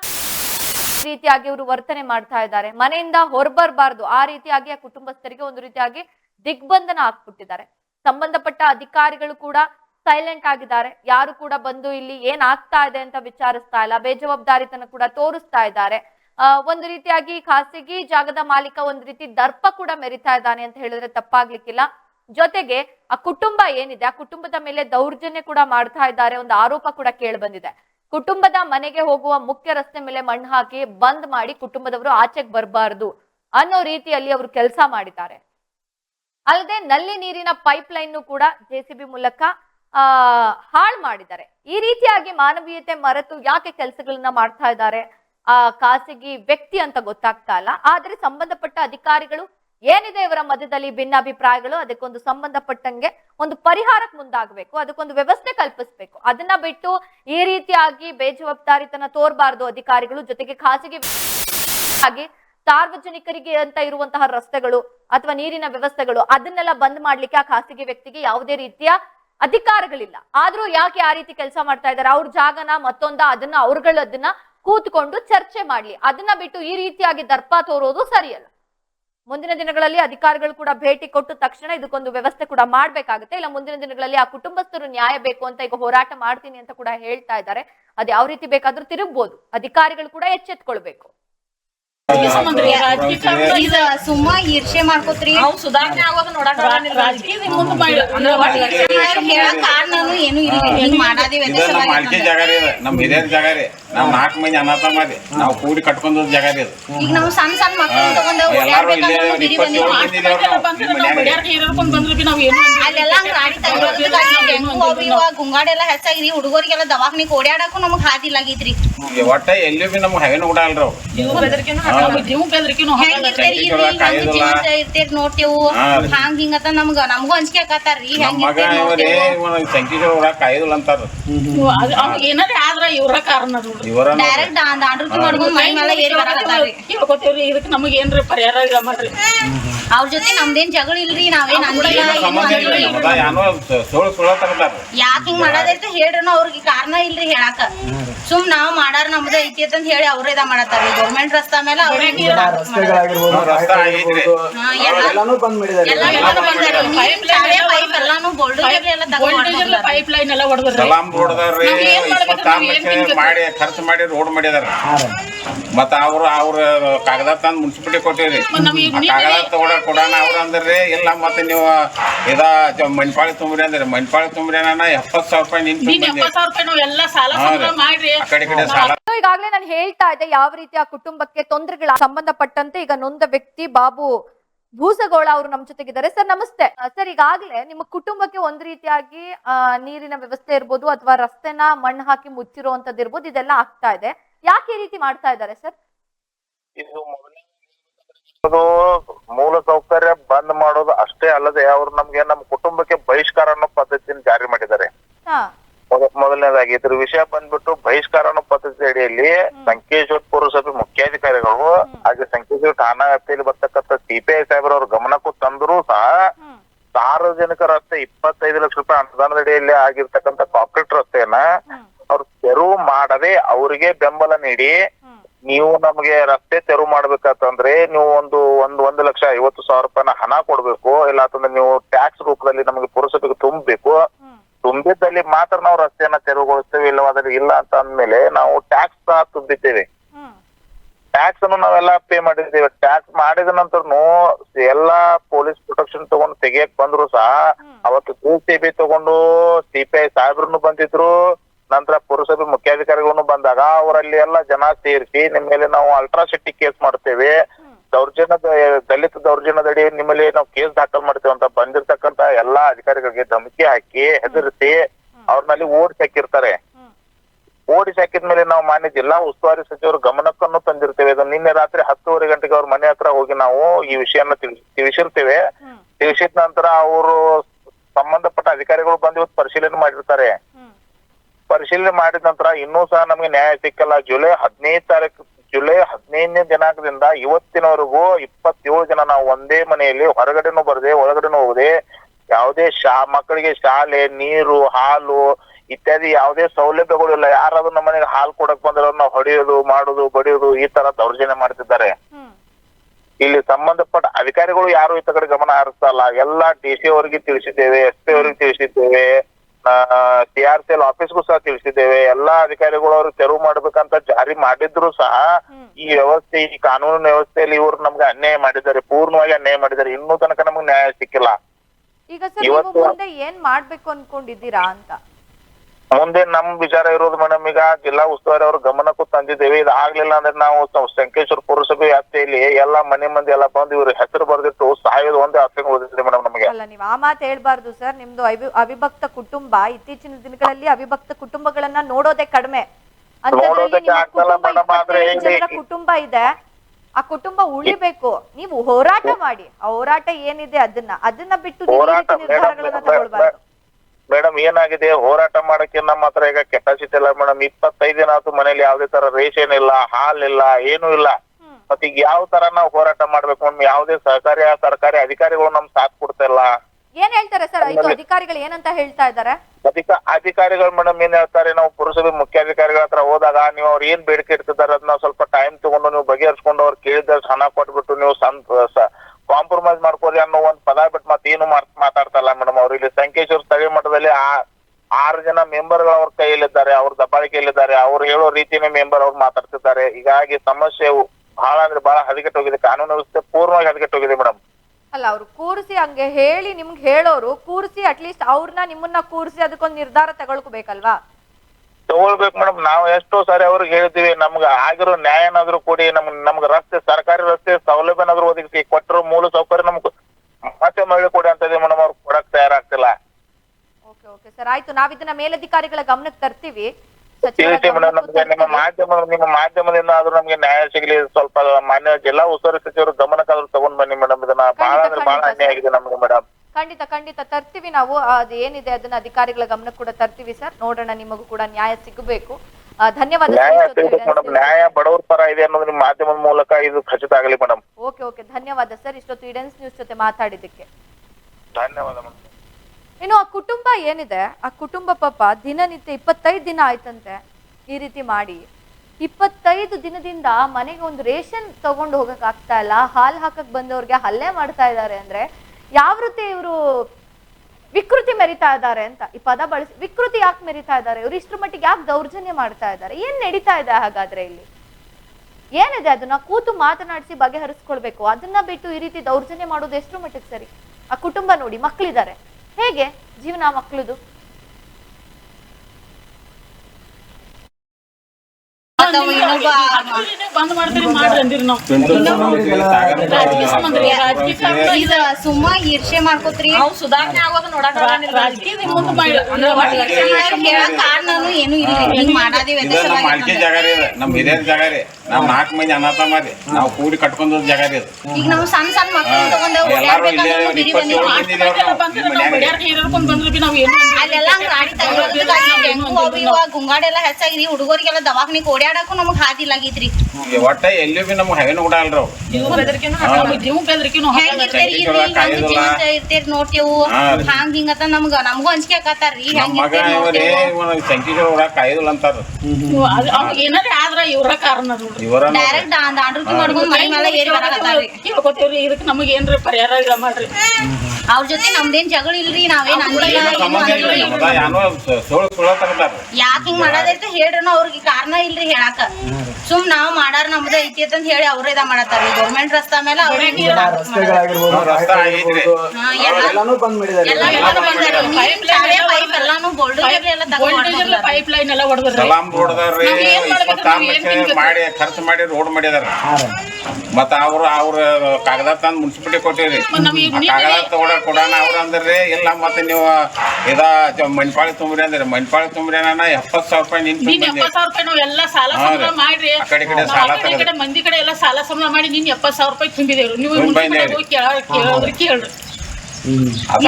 ರೀತಿಯಾಗಿ ಇವರು ವರ್ತನೆ ಮಾಡ್ತಾ ಇದ್ದಾರೆ. ಮನೆಯಿಂದ ಹೊರಬರ್ಬಾರ್ದು. ಆ ರೀತಿಯಾಗಿ ಆ ಕುಟುಂಬಸ್ಥರಿಗೆ ಒಂದು ರೀತಿಯಾಗಿ ದಿಗ್ಬಂಧನ ಹಾಕ್ಬಿಟ್ಟಿದ್ದಾರೆ. ಸಂಬಂಧಪಟ್ಟ ಅಧಿಕಾರಿಗಳು ಕೂಡ ಸೈಲೆಂಟ್ ಆಗಿದ್ದಾರೆ. ಯಾರು ಕೂಡ ಬಂದು ಇಲ್ಲಿ ಏನ್ ಆಗ್ತಾ ಇದೆ ಅಂತ ವಿಚಾರಿಸ್ತಾ ಇಲ್ಲ. ಬೇಜವಾಬ್ದಾರಿತನ ಕೂಡ ತೋರಿಸ್ತಾ ಇದ್ದಾರೆ. ಒಂದು ರೀತಿಯಾಗಿ ಖಾಸಗಿ ಜಾಗದ ಮಾಲೀಕ ಒಂದು ರೀತಿ ದರ್ಪ ಕೂಡ ಮೆರಿತಾ ಇದ್ದಾನೆ ಅಂತ ಹೇಳಿದ್ರೆ ತಪ್ಪಾಗ್ಲಿಕ್ಕಿಲ್ಲ. ಜೊತೆಗೆ ಆ ಕುಟುಂಬ ಏನಿದೆ, ಆ ಕುಟುಂಬದ ಮೇಲೆ ದೌರ್ಜನ್ಯ ಕೂಡ ಮಾಡ್ತಾ ಇದ್ದಾರೆ ಒಂದು ಆರೋಪ ಕೂಡ ಕೇಳಿ ಬಂದಿದೆ. ಕುಟುಂಬದ ಮನೆಗೆ ಹೋಗುವ ಮುಖ್ಯ ರಸ್ತೆ ಮೇಲೆ ಮಣ್ಣು ಹಾಕಿ ಬಂದ್ ಮಾಡಿ ಕುಟುಂಬದವರು ಆಚೆಗೆ ಬರಬಾರದು ಅನ್ನೋ ರೀತಿಯಲ್ಲಿ ಅವರು ಕೆಲಸ ಮಾಡಿದ್ದಾರೆ. ಅಲ್ಲದೆ ನಲ್ಲಿ ನೀರಿನ ಪೈಪ್ ಲೈನ್ ಕೂಡ ಜೆಸಿಬಿ ಮೂಲಕ, ಆ, ಹಾಳು ಮಾಡಿದ್ದಾರೆ. ಈ ರೀತಿಯಾಗಿ ಮಾನವೀಯತೆ ಮರೆತು ಯಾಕೆ ಕೆಲಸಗಳನ್ನ ಮಾಡ್ತಾ ಇದ್ದಾರೆ? ಆ ಖಾಸಗಿ ವ್ಯಕ್ತಿ ಅಂತ ಗೊತ್ತಾಗ್ತಾ ಇಲ್ಲ. ಆದ್ರೆ ಸಂಬಂಧಪಟ್ಟ ಅಧಿಕಾರಿಗಳು ಏನಿದೆ ಇವರ ಮಧ್ಯದಲ್ಲಿ ಭಿನ್ನಾಭಿಪ್ರಾಯಗಳು, ಅದಕ್ಕೊಂದು ಸಂಬಂಧಪಟ್ಟಂಗೆ ಒಂದು ಪರಿಹಾರಕ್ಕೆ ಮುಂದಾಗಬೇಕು, ಅದಕ್ಕೊಂದು ವ್ಯವಸ್ಥೆ ಕಲ್ಪಿಸ್ಬೇಕು. ಅದನ್ನ ಬಿಟ್ಟು ಈ ರೀತಿಯಾಗಿ ಬೇಜವಾಬ್ದಾರಿತನ ತೋರ್ಬಾರ್ದು ಅಧಿಕಾರಿಗಳು, ಜೊತೆಗೆ ಖಾಸಗಿ ಆಗಿ ಸಾರ್ವಜನಿಕರಿಗೆ ಅಂತ ಇರುವಂತಹ ರಸ್ತೆಗಳು ಅಥವಾ ನೀರಿನ ವ್ಯವಸ್ಥೆಗಳು, ಅದನ್ನೆಲ್ಲ ಬಂದ್ ಮಾಡ್ಲಿಕ್ಕೆ ಆ ಖಾಸಗಿ ವ್ಯಕ್ತಿಗೆ ಯಾವುದೇ ರೀತಿಯ ಅಧಿಕಾರಗಳಿಲ್ಲ. ಆದ್ರೂ ಯಾಕೆ ಆ ರೀತಿ ಕೆಲಸ ಮಾಡ್ತಾ ಇದ್ದಾರೆ? ಅವ್ರ ಜಾಗನ ಮತ್ತೊಂದ, ಅದನ್ನ ಅವ್ರಗಳದನ್ನ ಕೂತ್ಕೊಂಡು ಚರ್ಚೆ ಮಾಡ್ಲಿ. ಅದನ್ನ ಬಿಟ್ಟು ಈ ರೀತಿಯಾಗಿ ದರ್ಪ ತೋರೋದು ಸರಿಯಲ್ಲ. ಮುಂದಿನ ದಿನಗಳಲ್ಲಿ ಅಧಿಕಾರಿಗಳು ಕೂಡ ಭೇಟಿ ಕೊಟ್ಟು ತಕ್ಷಣ ಇದಕ್ಕೊಂದು ವ್ಯವಸ್ಥೆ ಕೂಡ ಮಾಡ್ಬೇಕಾಗುತ್ತೆ. ಇಲ್ಲ ಮುಂದಿನ ದಿನಗಳಲ್ಲಿ ಆ ಕುಟುಂಬಸ್ಥರು ನ್ಯಾಯ ಬೇಕು ಅಂತ ಈಗ ಹೋರಾಟ ಮಾಡ್ತೀನಿ ಅಂತ ಕೂಡ ಹೇಳ್ತಾ ಇದ್ದಾರೆ. ಅದ್ ಯಾವ ರೀತಿ ಬೇಕಾದ್ರೂ ತಿರುಗ್ಬೋದು. ಅಧಿಕಾರಿಗಳು ಕೂಡ ಎಚ್ಚೆತ್ಕೊಳ್ಬೇಕು. ಇದು ಸುಮ್ಮ ಈರ್ಷೆ ಮಾಡ್ಕೋತ್ರಿ. ಸುಧಾರಣೆ ಆಗೋದು ನೋಡಕ್ ರಾಜಕೀಯ ಮುಂದೆ ಮಾಡಿ. ಅಂದ್ರೆ ಹೇಳಕ್ ಕಾರಣನು ಏನು ಇಲ್ಲ. ಹಿಂಗ್ ಮಾಡಾದಿವಿ ಹಿರಿಯರ ಜಾಗ ರೀ. ನಾವ್ ನಾಲ್ಕು ಮಂದಿ ಅನಾಥ ಮಾಡಿ ನಾವು ಕೂಡಿ ಕಟ್ಕೊಂಡ್ ಜಾಗ ಇದು ಈಗ ನಾವು ಸಣ್ಣ ಸಣ್ಣ ಮಕ್ಕಳು ತಗೊಂಡು ಎಲ್ಲಾರು ಇಲ್ಲೇ ಮಂದಿ ಅಲ್ಲೆಲ್ಲ ಗಾಡಿ ತಗೊಂಡ್ಬರ್ಬೇಕಾಗಿ ಡೆಂಗು ಅವು ಇವ ಗುಂಗಾಡ ಎಲ್ಲ ಹೆಚ್ಚಾಗಿರಿ. ಹುಡುಗರಿಗೆಲ್ಲ ದವಾಖಾನಿಗ್ ಓಡಾಡಕ್ಕೂ ನಮಗ್ ಹಾದಿಲ್ಲ ಆಗೈತ್ರಿ ಒಟ್ಟ ಎಲ್ಲಿ ಬಿ ನಮ್ಗೆ ಜೀವಿತ ಇರ್ತೇರಿ? ನೋಡ್ತೇವು. ಹಿಂಗ ಹಾಂಗ್ ಹಿಂಗತ್ತ ನಮ್ಗ ನಮ್ಗೂ ಅಂಜಿಕೆ ಆಕತ್ತಾರ್ರಿ. ನಮ್ಮ ಮಗ ಇವರೇ ಸಂಖ್ಯೆ ಒಳಗ ಕಾಯ್ದಿಲ್ಲ ಅಂತಾರ. ಏನಾರ ಆದ್ರ ಇವ್ರ ಕಾರಣ ಡೈರೆಕ್ಟ್ ದಾಂಡ್ರಿಗೆ ಹೊಡ್ಕೊಂಡ್ ಮೈ ಮೇಲೆ ಏರಿ ಬರಾಕತ್ತಾರ್ರಿ ಕೇಳ್ಕೊತೀವ್ರಿ ಇದಕ್ಕೆ ನಮಗೆ ಏನ್ರಿ ಪರಿಹಾರ ಇಲ್ಲ ಮಾಡ್ರಿ. ಅವ್ರ ಜೊತೆ ನಮ್ದೇನ್ ಜಗಳ ಇಲ್ರಿ ನಾವೇನ್ ಅಂದಿಲ್ಲ ಯಾಕ್ ಹಿಂಗ್ ಮಾಡೋದೈತೆ ಹೇಳ್ರಿ ಅವ್ರಿಗೆ ಕಾರಣ ಇಲ್ರಿ ಹೇಳಾಕ. ಸುಮ್ ನಾವ್ ಮಾಡಾರ ನಮ್ದ ಐತಿ ಅಂತ ಹೇಳಿ ಅವ್ರ ಇದ ಮಾಡತ್ತಾರ ಗೌರ್ಮೆಂಟ್ ರಸ್ತಾ ಮೇಲೆ ಅವ್ರೇ ಎಲ್ಲಾನು ಬಂದ್ ಮಾಡಿದ್ದಾರೆ ಎಲ್ಲಾ ಪೈಪ್ ಎಲ್ಲಾನು ಬೋಲ್ಡರ್ ಎಲ್ಲ ತಗೊಂಡ್ ಪೈಪ್ ಲೈನ್ ಎಲ್ಲ ಹೊಡೆದ್ರಿ? ಮಾಡಿ ಖರ್ಚು ಮಾಡಿ ರೋಡ್ ಮಾಡಿದಾರ. ಮತ್ತ ಅವ್ರು ಅವ್ರ ಕಾಗದ ತಂದ್ ಮುನ್ಸಿಪಾಲಿಟಿ ಕೊಟ್ಟಿವ್ರಿ. ಕಾಗದ ತಗೊಡ ಕೊಡೋಣ ಅವ್ರ ಅಂದ್ರಿ ಇಲ್ಲ ಮತ್ತೆ ನೀವು ಇದ ಮಣಿಪಾಳಿ ತುಂಬ್ರಿ ಅಂದ್ರಿ. ಮಣಿಪಾಳಿ ತುಂಬ್ರಿ ಅನ್ನ ಎಪ್ಪತ್ ಸಾವಿರ ರೂಪಾಯಿ ನಿಂತು ನೀನ್ ಎಪ್ಪತ್ ರೂಪಾಯಿ ನಾವ್ ಎಲ್ಲಾ ಸಾಲ ಹಾ ಮಾಡ್ರಿ. ಕಡೆ ಕಡೆ ಸಾಲ. ಈಗಾಗ್ಲೇ ನಾನು ಹೇಳ್ತಾ ಇದ್ದೆ ಯಾವ ರೀತಿ ಆ ಕುಟುಂಬಕ್ಕೆ ತೊಂದರೆಗಳ ಸಂಬಂಧಪಟ್ಟಂತೆ ಈಗ ನೊಂದ ವ್ಯಕ್ತಿ ಬಾಬು ಭೂಸಗೋಳ ಅವರು ನಮ್ಮ ಜೊತೆಗಿದ್ದಾರೆ. ಸರ್ ನಮಸ್ತೆ. ಸರ್ ಈಗಾಗಲೇ ನಿಮ್ಮ ಕುಟುಂಬಕ್ಕೆ ಒಂದ್ ರೀತಿಯಾಗಿ ನೀರಿನ ವ್ಯವಸ್ಥೆ ಇರ್ಬೋದು ಅಥವಾ ರಸ್ತೆನ ಮಣ್ಣು ಹಾಕಿ ಮುಚ್ಚಿರುವಂತದ್ದು ಇರ್ಬೋದು ಇದೆಲ್ಲ ಆಗ್ತಾ ಇದೆ. ಯಾಕೆ ಈ ರೀತಿ ಮಾಡ್ತಾ ಇದ್ದಾರೆ ಸರ್? ಇದು ಮೂಲ ಸೌಕರ್ಯ ಬಂದ್ ಮಾಡೋದು ಅಷ್ಟೇ ಅಲ್ಲದೆ ಅವರು ನಮ್ಗೆ ನಮ್ಮ ಕುಟುಂಬಕ್ಕೆ ಬಹಿಷ್ಕಾರ ಅನ್ನೋ ಪದ್ಧತಿಯನ್ನು ಜಾರಿ ಮಾಡಿದ್ದಾರೆ. ಮೊದಲನೇದಾಗಿ ಇದ್ರ ವಿಷಯ ಬಂದ್ಬಿಟ್ಟು ಬಹಿಷ್ಕಾರ ಅನ್ನೋ ಪದ್ಧತಿ ಅಡಿಯಲ್ಲಿ ಸಂಕೇಶ್ವರ ಪುರಸಭೆ ಮುಖ್ಯಾಧಿಕಾರಿಗಳು ಹಾಗೆ ಸಂಕೇಶ್ವರ ಠಾಣಾ ವ್ಯಾಪ್ತಿಯಲ್ಲಿ ಬರ್ತಕ್ಕಂಥ ಸಿಪಿಐ ಸಾಹೇಬ್ರವ್ರ ಗಮನಕ್ಕೂ ತಂದ್ರು ಸಹ ಸಾರ್ವಜನಿಕ ರಸ್ತೆ ಇಪ್ಪತ್ತೈದು ಲಕ್ಷ ರೂಪಾಯಿ ಅನುದಾನದ ಅಡಿಯಲ್ಲಿ ಆಗಿರ್ತಕ್ಕಂಥ ಕಾಂಕ್ರೀಟ್ ರಸ್ತೆಯನ್ನ ಅವ್ರು ತೆರವು ಮಾಡದೆ ಅವರಿಗೆ ಬೆಂಬಲ ನೀಡಿ ನೀವು ನಮಗೆ ರಸ್ತೆ ತೆರವು ಮಾಡ್ಬೇಕಂತಂದ್ರೆ ನೀವು ಒಂದು ಒಂದು ಒಂದು ಲಕ್ಷ ಐವತ್ತು ಸಾವಿರ ರೂಪಾಯಿನ ಹಣ ಕೊಡ್ಬೇಕು. ಇಲ್ಲ ಅಂತಂದ್ರೆ ನೀವು ಟ್ಯಾಕ್ಸ್ ರೂಪದಲ್ಲಿ ನಮಗೆ ಪುರಸಭೆಗೆ ತುಂಬಬೇಕು. ತುಂಬಿದ್ದಲ್ಲಿ ಮಾತ್ರ ನಾವು ರಸ್ತೆಯನ್ನ ತೆರವುಗೊಳಿಸ್ತೇವೆ ಇಲ್ಲವಾದ್ರೆ ಇಲ್ಲ ಅಂತ ಅಂದ್ಮೇಲೆ ನಾವು ಟ್ಯಾಕ್ಸ್ ಸಹ ತುಂಬಿದ್ದೇವೆ. ಟ್ಯಾಕ್ಸ್ ಅನ್ನು ನಾವೆಲ್ಲ ಪೇ ಮಾಡಿದ್ದೇವೆ. ಟ್ಯಾಕ್ಸ್ ಮಾಡಿದ ನಂತರನು ಎಲ್ಲಾ ಪೊಲೀಸ್ ಪ್ರೊಟೆಕ್ಷನ್ ತಗೊಂಡು ತೆಗಿಯಕ್ ಬಂದ್ರು ಸಹ ಅವತ್ತು ಸಿ ಬಿ ತಗೊಂಡು ಸಿಪಿಐ ಸಾಹೇಬ್ರನ್ನು ಬಂದಿದ್ರು. ನಂತರ ಪುರಸಭೆ ಮುಖ್ಯಾಧಿಕಾರಿಗಳನ್ನು ಬಂದಾಗ ಅವರಲ್ಲಿ ಎಲ್ಲ ಜನ ಸೇರಿಸಿ ನಿಮ್ಮ ಮೇಲೆ ನಾವು ಅಲ್ಟ್ರಾಸಿಟಿ ಕೇಸ್ ಮಾಡ್ತೇವೆ. ದೌರ್ಜನ್ಯದ ದಲಿತ ದೌರ್ಜನ್ಯದಡಿ ನಿಮ್ಮಲ್ಲಿ ನಾವು ಕೇಸ್ ದಾಖಲು ಮಾಡ್ತೇವೆ ಅಂತ ಬಂದಿರ್ತಕ್ಕಂತ ಎಲ್ಲಾ ಅಧಿಕಾರಿಗಳಿಗೆ ಧಮಕಿ ಹಾಕಿ ಹೆದರಿಸಿ ಅವ್ರನ್ನಲ್ಲಿ ಓಡಿಸಿ ಹಾಕಿರ್ತಾರೆ ಓಡಿಸಿ ಹಾಕಿದ್ಮೇಲೆ ನಾವು ಮಾನ್ಯ ಜಿಲ್ಲಾ ಉಸ್ತುವಾರಿ ಸಚಿವರು ಗಮನಕ್ಕನ್ನು ತಂದಿರ್ತೇವೆ. ಅದನ್ನ ನಿನ್ನೆ ರಾತ್ರಿ ಹತ್ತುವರೆ ಗಂಟೆಗೆ ಅವ್ರ ಮನೆ ಹತ್ರ ಹೋಗಿ ನಾವು ಈ ವಿಷಯನ ತಿಳಿಸ್ ತಿಳಿಸಿರ್ತೇವೆ. ತಿಳಿಸಿದ ನಂತರ ಅವರು ಸಂಬಂಧಪಟ್ಟ ಅಧಿಕಾರಿಗಳು ಬಂದು ಇವತ್ತು ಪರಿಶೀಲನೆ ಮಾಡಿರ್ತಾರೆ. ಪರಿಶೀಲನೆ ಮಾಡಿದ ನಂತರ ಇನ್ನೂ ಸಹ ನಮಗೆ ನ್ಯಾಯ ಸಿಕ್ಕಲ್ಲ. ಜುಲೈ ಹದಿನೈದು ತಾರೀಕು ಜುಲೈ ಹದಿನೈದನೇ ದಿನಾಂಕದಿಂದ ಇವತ್ತಿನವರೆಗೂ ಇಪ್ಪತ್ತೇಳು ಜನ ನಾವು ಒಂದೇ ಮನೆಯಲ್ಲಿ ಹೊರಗಡೆನೂ ಬರದೆ ಒಳಗಡೆನೂ ಹೋಗದೆ ಯಾವುದೇ ಶಾ ಮಕ್ಕಳಿಗೆ ಶಾಲೆ ನೀರು ಹಾಲು ಇತ್ಯಾದಿ ಯಾವುದೇ ಸೌಲಭ್ಯಗಳು ಇಲ್ಲ. ಯಾರಾದ್ರೂ ನಮ್ಮ ಮನೆಗೆ ಹಾಲು ಕೊಡಕ್ ಬಂದ್ರೆ ನಾವು ಹೊಡೆಯೋದು ಮಾಡೋದು ಬಡಿಯೋದು ಈ ತರ ದೌರ್ಜನ್ಯ ಮಾಡ್ತಿದ್ದಾರೆ. ಇಲ್ಲಿ ಸಂಬಂಧಪಟ್ಟ ಅಧಿಕಾರಿಗಳು ಯಾರು ಈ ಕಡೆ ಗಮನ ಹರಿಸಲ್ಲ ಎಲ್ಲಾ ಡಿ ಸಿ ಅವರಿಗೆ ತಿಳಿಸಿದ್ದೇವೆ ಎಸ್ ಪಿ ಅವರಿಗೆ ತಿಳಿಸಿದ್ದೇವೆ. ಸಿ ಆರ್ ಸಿ ಎಲ್ ಆಫೀಸ್ಗೂ ಸಹ ತಿಳಿಸಿದ್ದೇವೆ. ಎಲ್ಲಾ ಅಧಿಕಾರಿಗಳು ಅವರು ತೆರವು ಮಾಡ್ಬೇಕಂತ ಜಾರಿ ಮಾಡಿದ್ರು ಸಹ ಈ ವ್ಯವಸ್ಥೆ ಈ ಕಾನೂನು ವ್ಯವಸ್ಥೆಯಲ್ಲಿ ಇವರು ನಮ್ಗೆ ಅನ್ಯಾಯ ಮಾಡಿದ್ದಾರೆ. ಪೂರ್ಣವಾಗಿ ಅನ್ಯಾಯ ಮಾಡಿದ್ದಾರೆ. ಇನ್ನೂ ತನಕ ನಮ್ಗೆ ನ್ಯಾಯ ಸಿಕ್ಕಿಲ್ಲ. ಈಗ ಸರ್ ನೀವು ಮುಂದೆ ಏನ್ ಮಾಡ್ಬೇಕು ಅನ್ಕೊಂಡಿದ್ದೀರಾ ಅಂತ? ಮುಂದೆ ನಮ್ ವಿಚಾರ ಇರೋದು ಮೇಡಮ್ ಈಗ ಜಿಲ್ಲಾ ಉಸ್ತುವಾರಿ ಅವ್ರ ಗಮನಕ್ಕೂ ತಂದಿದ್ದೇವೆ. ಇದು ಆಗ್ಲಿಲ್ಲ ಅಂದ್ರೆ ನಾವು ಸಂಕೇಶ್ವರ ಪುರಸಭೆ ವ್ಯಾಪ್ತಿಯಲ್ಲಿ ಎಲ್ಲಾ ಮನೆ ಮಂದಿ ಎಲ್ಲ ಬಂದು ಇವ್ರ ಹೆಸರು ಬರೆದಿಟ್ಟು ಸಾಯೋದು ಒಂದೇ ಆಪ್ಷನ್ ಓದಿದ್ರಿ ಮೇಡಮ್ ನಮಗೆ. ಅಲ್ಲ ನೀವು ಆ ಮಾತು ಹೇಳ್ಬಾರ್ದು ಸರ್ ನಿಮ್ದು ಅವಿ- ಅವಿಭಕ್ತ ಕುಟುಂಬ ಇತ್ತೀಚಿನ ದಿನಗಳಲ್ಲಿ ಅವಿಭಕ್ತ ಕುಟುಂಬಗಳನ್ನ ನೋಡೋದೇ ಕಡಿಮೆ. ನೋಡೋದಕ್ಕೆ ಆಗ್ತಲ್ಲ ಕುಟುಂಬ ಆದ್ರೆ ಇದೆ. ಆ ಕುಟುಂಬ ಉಳಿಬೇಕು. ನೀವು ಹೋರಾಟ ಮಾಡಿ. ಆ ಹೋರಾಟ ಏನಿದೆ ಅದನ್ನ? ಅದನ್ನ ಬಿಟ್ಟು ಹೋರಾಟ ನಿರ್ಧಾರಗಳನ್ನ ತಗೊಳ್ಬಾರ್ದು. ಮೇಡಮ್ ಏನಾಗಿದೆ? ಹೋರಾಟ ಮಾಡಕ್ಕೆ ನಮ್ಮ ಹತ್ರ ಈಗ ಕೆಪಾಸಿಟಿ ಇಲ್ಲ ಮೇಡಮ್. ಇಪ್ಪತ್ತೈದು ದಿನ ಆಯ್ತು ಮನೇಲಿ ಯಾವ್ದೇ ತರ ರೇಷನ್ ಇಲ್ಲ ಹಾಲಿಲ್ಲ ಏನೂ ಇಲ್ಲ. ಮತ್ತೆ ಈಗ ಯಾವ ತರ ನಾವು ಹೋರಾಟ ಮಾಡ್ಬೇಕು? ಮೇಡಮ್ ಯಾವುದೇ ಸಹಕಾರಿ ಸರ್ಕಾರಿ ಅಧಿಕಾರಿಗಳು ನಮ್ ಸಾಥ್ ಕೊಡ್ತಾ ಇಲ್ಲ. ಏನ್ ಹೇಳ್ತಾರೆ ಸರ್? ಇದು ಅಧಿಕಾರಿಗಳು ಏನಂತ ಹೇಳ್ತಾ ಇದ್ದಾರೆ? ಅಧಿಕ ಅಧಿಕಾರಿಗಳು ಮೇಡಮ್ ಏನ್ ಹೇಳ್ತಾರೆ? ನಾವು ಪುರಸಭೆ ಮುಖ್ಯಾಧಿಕಾರಿಗಳ ಹತ್ರ ಹೋದಾಗ ನೀವು ಅವ್ರು ಏನ್ ಬೇಡಿಕೆ ಇಡ್ತಿದ್ದಾರೆ? ಅದನ್ನ ಸ್ವಲ್ಪ ಟೈಮ್ ತಗೊಂಡು ನೀವು ಬಗೆಹರಿಸ್ಕೊಂಡು ಅವ್ರು ಕೇಳಿದಷ್ಟು ಹಣ ಕೊಟ್ಬಿಟ್ಟು ನೀವು ಸಂತ ಕಾಂಪ್ರಮೈಸ್ ಮಾಡ್ಕೋರಿ ಅನ್ನೋ ಒಂದ್ ಪದ ಬಿಟ್ಟು ಮತ್ತೆ ಏನು ಮಾತ್ ಮಾತಾಡ್ತಲ್ಲ ಮೇಡಮ್ ಅವ್ರು. ಇಲ್ಲಿ ಸಂಕೇಶ್ವರ ಸ್ಥಳೀಯ ಮಟ್ಟದಲ್ಲಿ ಆ- ಆರು ಜನ ಮೆಂಬರ್ ಅವ್ರ ಕೈಯಲ್ಲಿದ್ದಾರೆ, ಅವ್ರ ದಬ್ಬಾಳಿಕೆಯಲ್ಲಿದ್ದಾರೆ, ಅವ್ರು ಹೇಳೋ ರೀತಿನೇ ಮೆಂಬರ್ ಅವ್ರು ಮಾತಾಡ್ತಿದ್ದಾರೆ. ಹೀಗಾಗಿ ಸಮಸ್ಯೆ ಬಹಳ ಅಂದ್ರೆ ಬಹಳ ಹದಗೆಟ್ಟೋಗಿದೆ ಕಾನೂನು ವ್ಯವಸ್ಥೆ ಪೂರ್ಣವಾಗಿ ಹದಗೆಟ್ಟೋಗಿದೆ ಮೇಡಮ್ ಅಲ್ಲ, ಅವ್ರು ಕೂರಿಸಿ ಹಂಗೆ ಹೇಳಿ ನಿಮ್ಗೆ ಹೇಳೋರು, ಕೂರಿಸಿ ಅಟ್ಲೀಸ್ಟ್ ಅವ್ರನ್ನ ನಿಮ್ಮನ್ನ ಕೂರಿಸಿ ಅದಕ್ಕೊಂದು ನಿರ್ಧಾರ ತಗೊಳ್ಕೋಬೇಕಲ್ವಾ? ತಗೊಳ್ಬೇಕು ಮೇಡಮ್. ನಾವು ಎಷ್ಟೋ ಸಾರಿ ಅವ್ರಿಗೆ ಹೇಳ್ತೀವಿ ನಮ್ಗೆ ಆಗಿರೋ ನ್ಯಾಯನಾದ್ರೂ ಕೊಡಿ ನಮ್ ನಮ್ಗೆ ರಸ್ತೆ ಸರ್ಕಾರಿ ರಸ್ತೆ ಸೌಲಭ್ಯನಾದ್ರೂ ಒದಗಿಸಿ ಕೊಟ್ಟರು ಮೂಲ ಸೌಕರ್ಯ ನಮ್ಗೆ ಮತ್ತೆ ಮಳೆ ಕೊಡಿ ಅಂತ ಮೇಡಮ್ ಅವ್ರು ಕೊಡಕ್ ತಯಾರಾಗ್ತಿಲ್ಲ. Okay okay. ಸರ್ ಆಯ್ತು. ನಾವಿದನ್ನ ಮೇಲಧಿಕಾರಿಗಳ ಗಮನಕ್ಕೆ ತರ್ತೀವಿ. ಸಚಿವರ ತಿಳಿಸಿ ಮೇಡಮ್ ಗಮನಕ್ಕೂ ನಮ್ಗೆ ನಿಮ್ಮ ಮಾಧ್ಯಮ ನಿಮ್ಮ ಮಾಧ್ಯಮದಿಂದ ಆದ್ರೂ ನಮ್ಗೆ ನ್ಯಾಯ ಸಿಗಲಿ. ಸ್ವಲ್ಪ ಮಾನ್ಯ ಜಿಲ್ಲಾ ಉಸ್ತುವಾರಿ ಸಚಿವರು ಗಮನಕ್ಕಾದ್ರೂ ತಗೊಂಡ್ ಬನ್ನಿ ಮೇಡಮ್. ಇದನ್ನ ಬಹಳ ಅಂದ್ರೆ ಬಹಳ ಅನ್ಯಾಯ ಆಗಿದೆ ನಮ್ಗೆ ಮೇಡಮ್. ಖಂಡಿತ ಖಂಡಿತ ತರ್ತೀವಿ ನಾವು. ಅದು ಏನಿದೆ ಅದನ್ನ ಅಧಿಕಾರಿಗಳ ಗಮನ ಕೂಡ ತರ್ತೀವಿ ಸರ್. ನೋಡೋಣ ನಿಮಗೂ ಕೂಡ ನ್ಯಾಯ ಸಿಗಬೇಕು. ಧನ್ಯವಾದ ಸರ್. ನ್ಯಾಯ ಬಡವ್ರ ಪರ ಇದೆ ಅನ್ನೋದು ನಿಮ್ಮ ಮಾಧ್ಯಮದ ಮೂಲಕ ಇದು ಖಚಿತ ಆಗಲಿ ಮೇಡಮ್. Okay okay. ಧನ್ಯವಾದ ಸರ್ ಇಷ್ಟೊತ್ತು ಇಡೆನ್ಸ್ ನ್ಯೂಸ್ ಜೊತೆ ಮಾತಾಡಿದ್ದಕ್ಕೆ. ಧನ್ಯವಾದ ಇನ್ನು ಆ ಕುಟುಂಬ ಏನಿದೆ? ಆ ಕುಟುಂಬ ಪಾಪ ದಿನನಿತ್ಯ ಇಪ್ಪತ್ತೈದು ದಿನ ಆಯ್ತಂತೆ ಈ ರೀತಿ ಮಾಡಿ. ಇಪ್ಪತ್ತೈದು ದಿನದಿಂದ ಮನೆಗೆ ಒಂದು ರೇಷನ್ ತಗೊಂಡು ಹೋಗಕ್ ಆಗ್ತಾ ಇಲ್ಲ. ಹಾಲು ಹಾಕಕ್ ಬಂದವ್ರಿಗೆ ಹಲ್ಲೆ ಮಾಡ್ತಾ ಇದ್ದಾರೆ ಅಂದ್ರೆ ಯಾವ ರೀತಿ ಇವರು ವಿಕೃತಿ ಮೆರಿತಾ ಇದ್ದಾರೆ ಅಂತ, ಈ ಪದ ಬಳಸಿ, ವಿಕೃತಿ ಯಾಕೆ ಮೆರಿತಾ ಇದ್ದಾರೆ? ಇವ್ರು ಇಷ್ಟ್ರ ಮಟ್ಟಿಗೆ ಯಾಕೆ ದೌರ್ಜನ್ಯ ಮಾಡ್ತಾ ಇದ್ದಾರೆ? ಏನ್ ನಡೀತಾ ಇದೆ ಹಾಗಾದ್ರೆ ಇಲ್ಲಿ? ಏನಿದೆ ಅದನ್ನ ಕೂತು ಮಾತನಾಡಿಸಿ ಬಗೆಹರಿಸ್ಕೊಳ್ಬೇಕು. ಅದನ್ನ ಬಿಟ್ಟು ಈ ರೀತಿ ದೌರ್ಜನ್ಯ ಮಾಡೋದು ಎಷ್ಟು ಮಟ್ಟಿಗೆ ಸರಿ? ಆ ಕುಟುಂಬ ನೋಡಿ ಮಕ್ಕಳಿದ್ದಾರೆ ಹೇಗೆ ಜೀವನ ಮಕ್ಕಳದು ಬಂದ್ ಮಾಡ್ತೀರಿ ಮಾಡ್ರಿ ಅಂದಿರಿ ನಾವು. ಸುಮ್ಮ ಈರ್ಷೆ ಮಾಡ್ಕೋತ್ರಿ. ನಾವು ಸುಧಾರಣೆ ಆಗೋದು ನೋಡಕ್ ರಾಜಕೀಯ ಮುಂದೆ ಮಾಡಿ. ಕಾರಣನು ಏನು ಇಲ್ಲ. ಹಿಂಗ್ ಮಾಡಾದಿವಿ ಮಾಲ್ಕಿ ಜಾಗ ರೀ ಇದು. ನಮ್ಮ ಹಿರಿಯರ ಜಾಗ ರೀ ನಾವ್ ನಾಲ್ಕು ಮಂದಿ ಅನಾಥ ಮಾಡಿ. ನಾವು ಕೂಡಿ ಕಟ್ಕೊಂಡ್ ಜಾಗ ರೀ ಈಗ ನಾವು ಸಣ್ಣ ಸಣ್ಣ ಮಕ್ಕಳು ತಗೊಂಡ್ ಎಲ್ಲಾರು ಇಲ್ಲೇ ಇಪ್ಪತ್ತೇಳು ಮಂದಿ ಇದೇವ್ರಿ ನಾವು. ನಿಮ್ಮ ಮನ್ಯಾಗ. ಅಲ್ಲೆಲ್ಲ ಗಾಡಿ ಗುಂಗಾಡೆಲ್ಲ ಹೆಚ್ಚಾಗಿ ಹುಡುಗರಿಗೆಲ್ಲ ದವಾಖಾನಿಗ್ ಓಡಾಡಕ್ಕೂ ನಮಗ್ ಹಾದಿಲಾಗೈತ್ರಿ ಒಟ್ಟ ಎಲ್ಲಿ ಬಿ ನಮ್ಗೆ ಹೆಗನ್ ಊಟ ಅಲ್ರಿ ಅವ್ರು. ಹೆಂಗ್. ಇರ್ತೇರಿ? ಹಂಗ ನೋಡ್ತೇವು. ಹಂಗ ಹಿಂಗತ್ತ ನಮ್ಗ ನಮಗೂ ಅಂಜಿಕೆ ಆಕತ್ತಾರ್ರಿ ಹೆಂಗ್ ಮಗ ಇವರೇ ಇವನ ಕಾಯ್ದಿಲ್ಲ ಅಂತಾರ. ಏನಾರ ಆದ್ರ ಇವ್ರ ಕಾರಣ ನೋಡ್ರಿ. ಇವರ ಡೈರೆಕ್ಟ್ ದಾಂಡ್ರುಕಿ ಮಾಡ್ಕೊಂಡು ಮೈ ಮೇಲೆ ಏರಿ ಬರಕತ್ತಾರ್ರಿ ಕೇಳ್ಕೊತೇವ್ರಿ ಇದಕ್ಕೆ ನಮಗೆ ಏನ್ರಿ ಪರಿಹಾರ ಇಲ್ಲ ಮಾಡ್ರಿ. ಅವ್ರ ಜೊತೆ ನಮ್ದೇನ್ ಜಗಳ ಇಲ್ರಿ ನಾವೇನ್ ಅಂದಿಲ್ಲ ತಗದಾರ ಹಿಂಗ್ ಮಾಡೋದೈತೆ ಹೇಳ್ರನ ಅವ್ರಿಗೆ. ಕಾರಣ ಇಲ್ರಿ ಹೇಳಾಕ. ಸುಮ್ ನಾವ್ ಮಾಡಾರ ನಮ್ದ ಐತಿ ಅಂತ ಹೇಳಿ ಅವ್ರ ಇದ ಮಾಡತ್ತಾರ. ಗೌರ್ಮೆಂಟ್ ರಸ್ತಾ ಮೇಲೆ ಅವ್ರೇ ಹಾ, ಎಲ್ಲ- ಎಲ್ಲಾನು ಬಂದ್ ಮಾಡಿದಾರೆ. ಎಲ್ಲ ಎಲ್ಲಾನು ಬಂದಾರಿ. ನೀರಿನ್ ಚಾವೆ ಪೈಪ್ ಎಲ್ಲಾನು ಬೋಲ್ಡರ್ ಎಲ್ಲ ತಗೊಂಡ್ ಪೈಪ್ ಲೈನ್ ಎಲ್ಲ ಹೊಡೆದ್ರಿ. ಸಲಾಮ್ ರೋಡ್ದಾರ್ರಿ ನಾವ್ ಏನ್ ಮಾಡ್ಬೇಕು? ಇಪ್ಪತ್ತಾರು ನಾವ್ ಏನ್ ಲಕ್ಷ ತಿನ್ಬೇಕು? ಮಾಡಿ ಖರ್ಚು ಮಾಡಿ ರೋಡ್ ಮಾಡಿದಾರ. ಮತ್ತ ಅವ್ರು ಅವ್ರ ಕಾಗದ ತಂದ್ ಮುನ್ಸಿಪಾಲಿಟಿ ಕೊಟ್ಟಿವ್ರಿ. ಮತ್ತ್ ನಮ್ಗ್ ಕಾಗದ ತಗೊಡ ಕೊಡೋಣ ಅವ್ರ ಅಂದ್ರಿ ಇಲ್ಲ ಮತ್ತೆ ನೀವು ಇದ ಮಣಿಪಾಳಿ ಮಣ್ಪಾಳಿ ತುಂಬ್ರಿ ಅಂದ್ರೆ. ಮಣಿಪಾಳಿ ತುಂಬ್ರಿ ಅನ್ನ ಎಪ್ಪತ್ತು ಸಾವಿರ ರೂಪಾಯಿ ನಿಂತು ನೀನ್ ಎಪ್ಪತ್ ಸಾವಿರ ರೂಪಾಯಿ ನಾವ್ ಎಲ್ಲ ಸಾಲ ಸಂಬಳ. ಮಾಡ್ರಿ. ಆ ಕಡೆ ಈ ಕಡೆ ನಾವ್ ಸಾಲ ಆ ಕಡೆ ಈ ಕಡೆ. ಮಂದಿ ಕಡೆ ಎಲ್ಲ ಸಾಲ ಸಂಬಳ ಮಾಡಿ ನೀನ್ ಎಪ್ಪತ್ ಸಾವಿರ ರೂಪಾಯಿ ತುಂಬಿದೇವ್ರು ನೀವು ಮುನ್ಸಿಪಾಲ್ಟಿ ಹೋಗಿ ಕೇಳ- ಕೇಳೋದ್ರಿ ಕೇಳ್ರಿ. ನಾವ್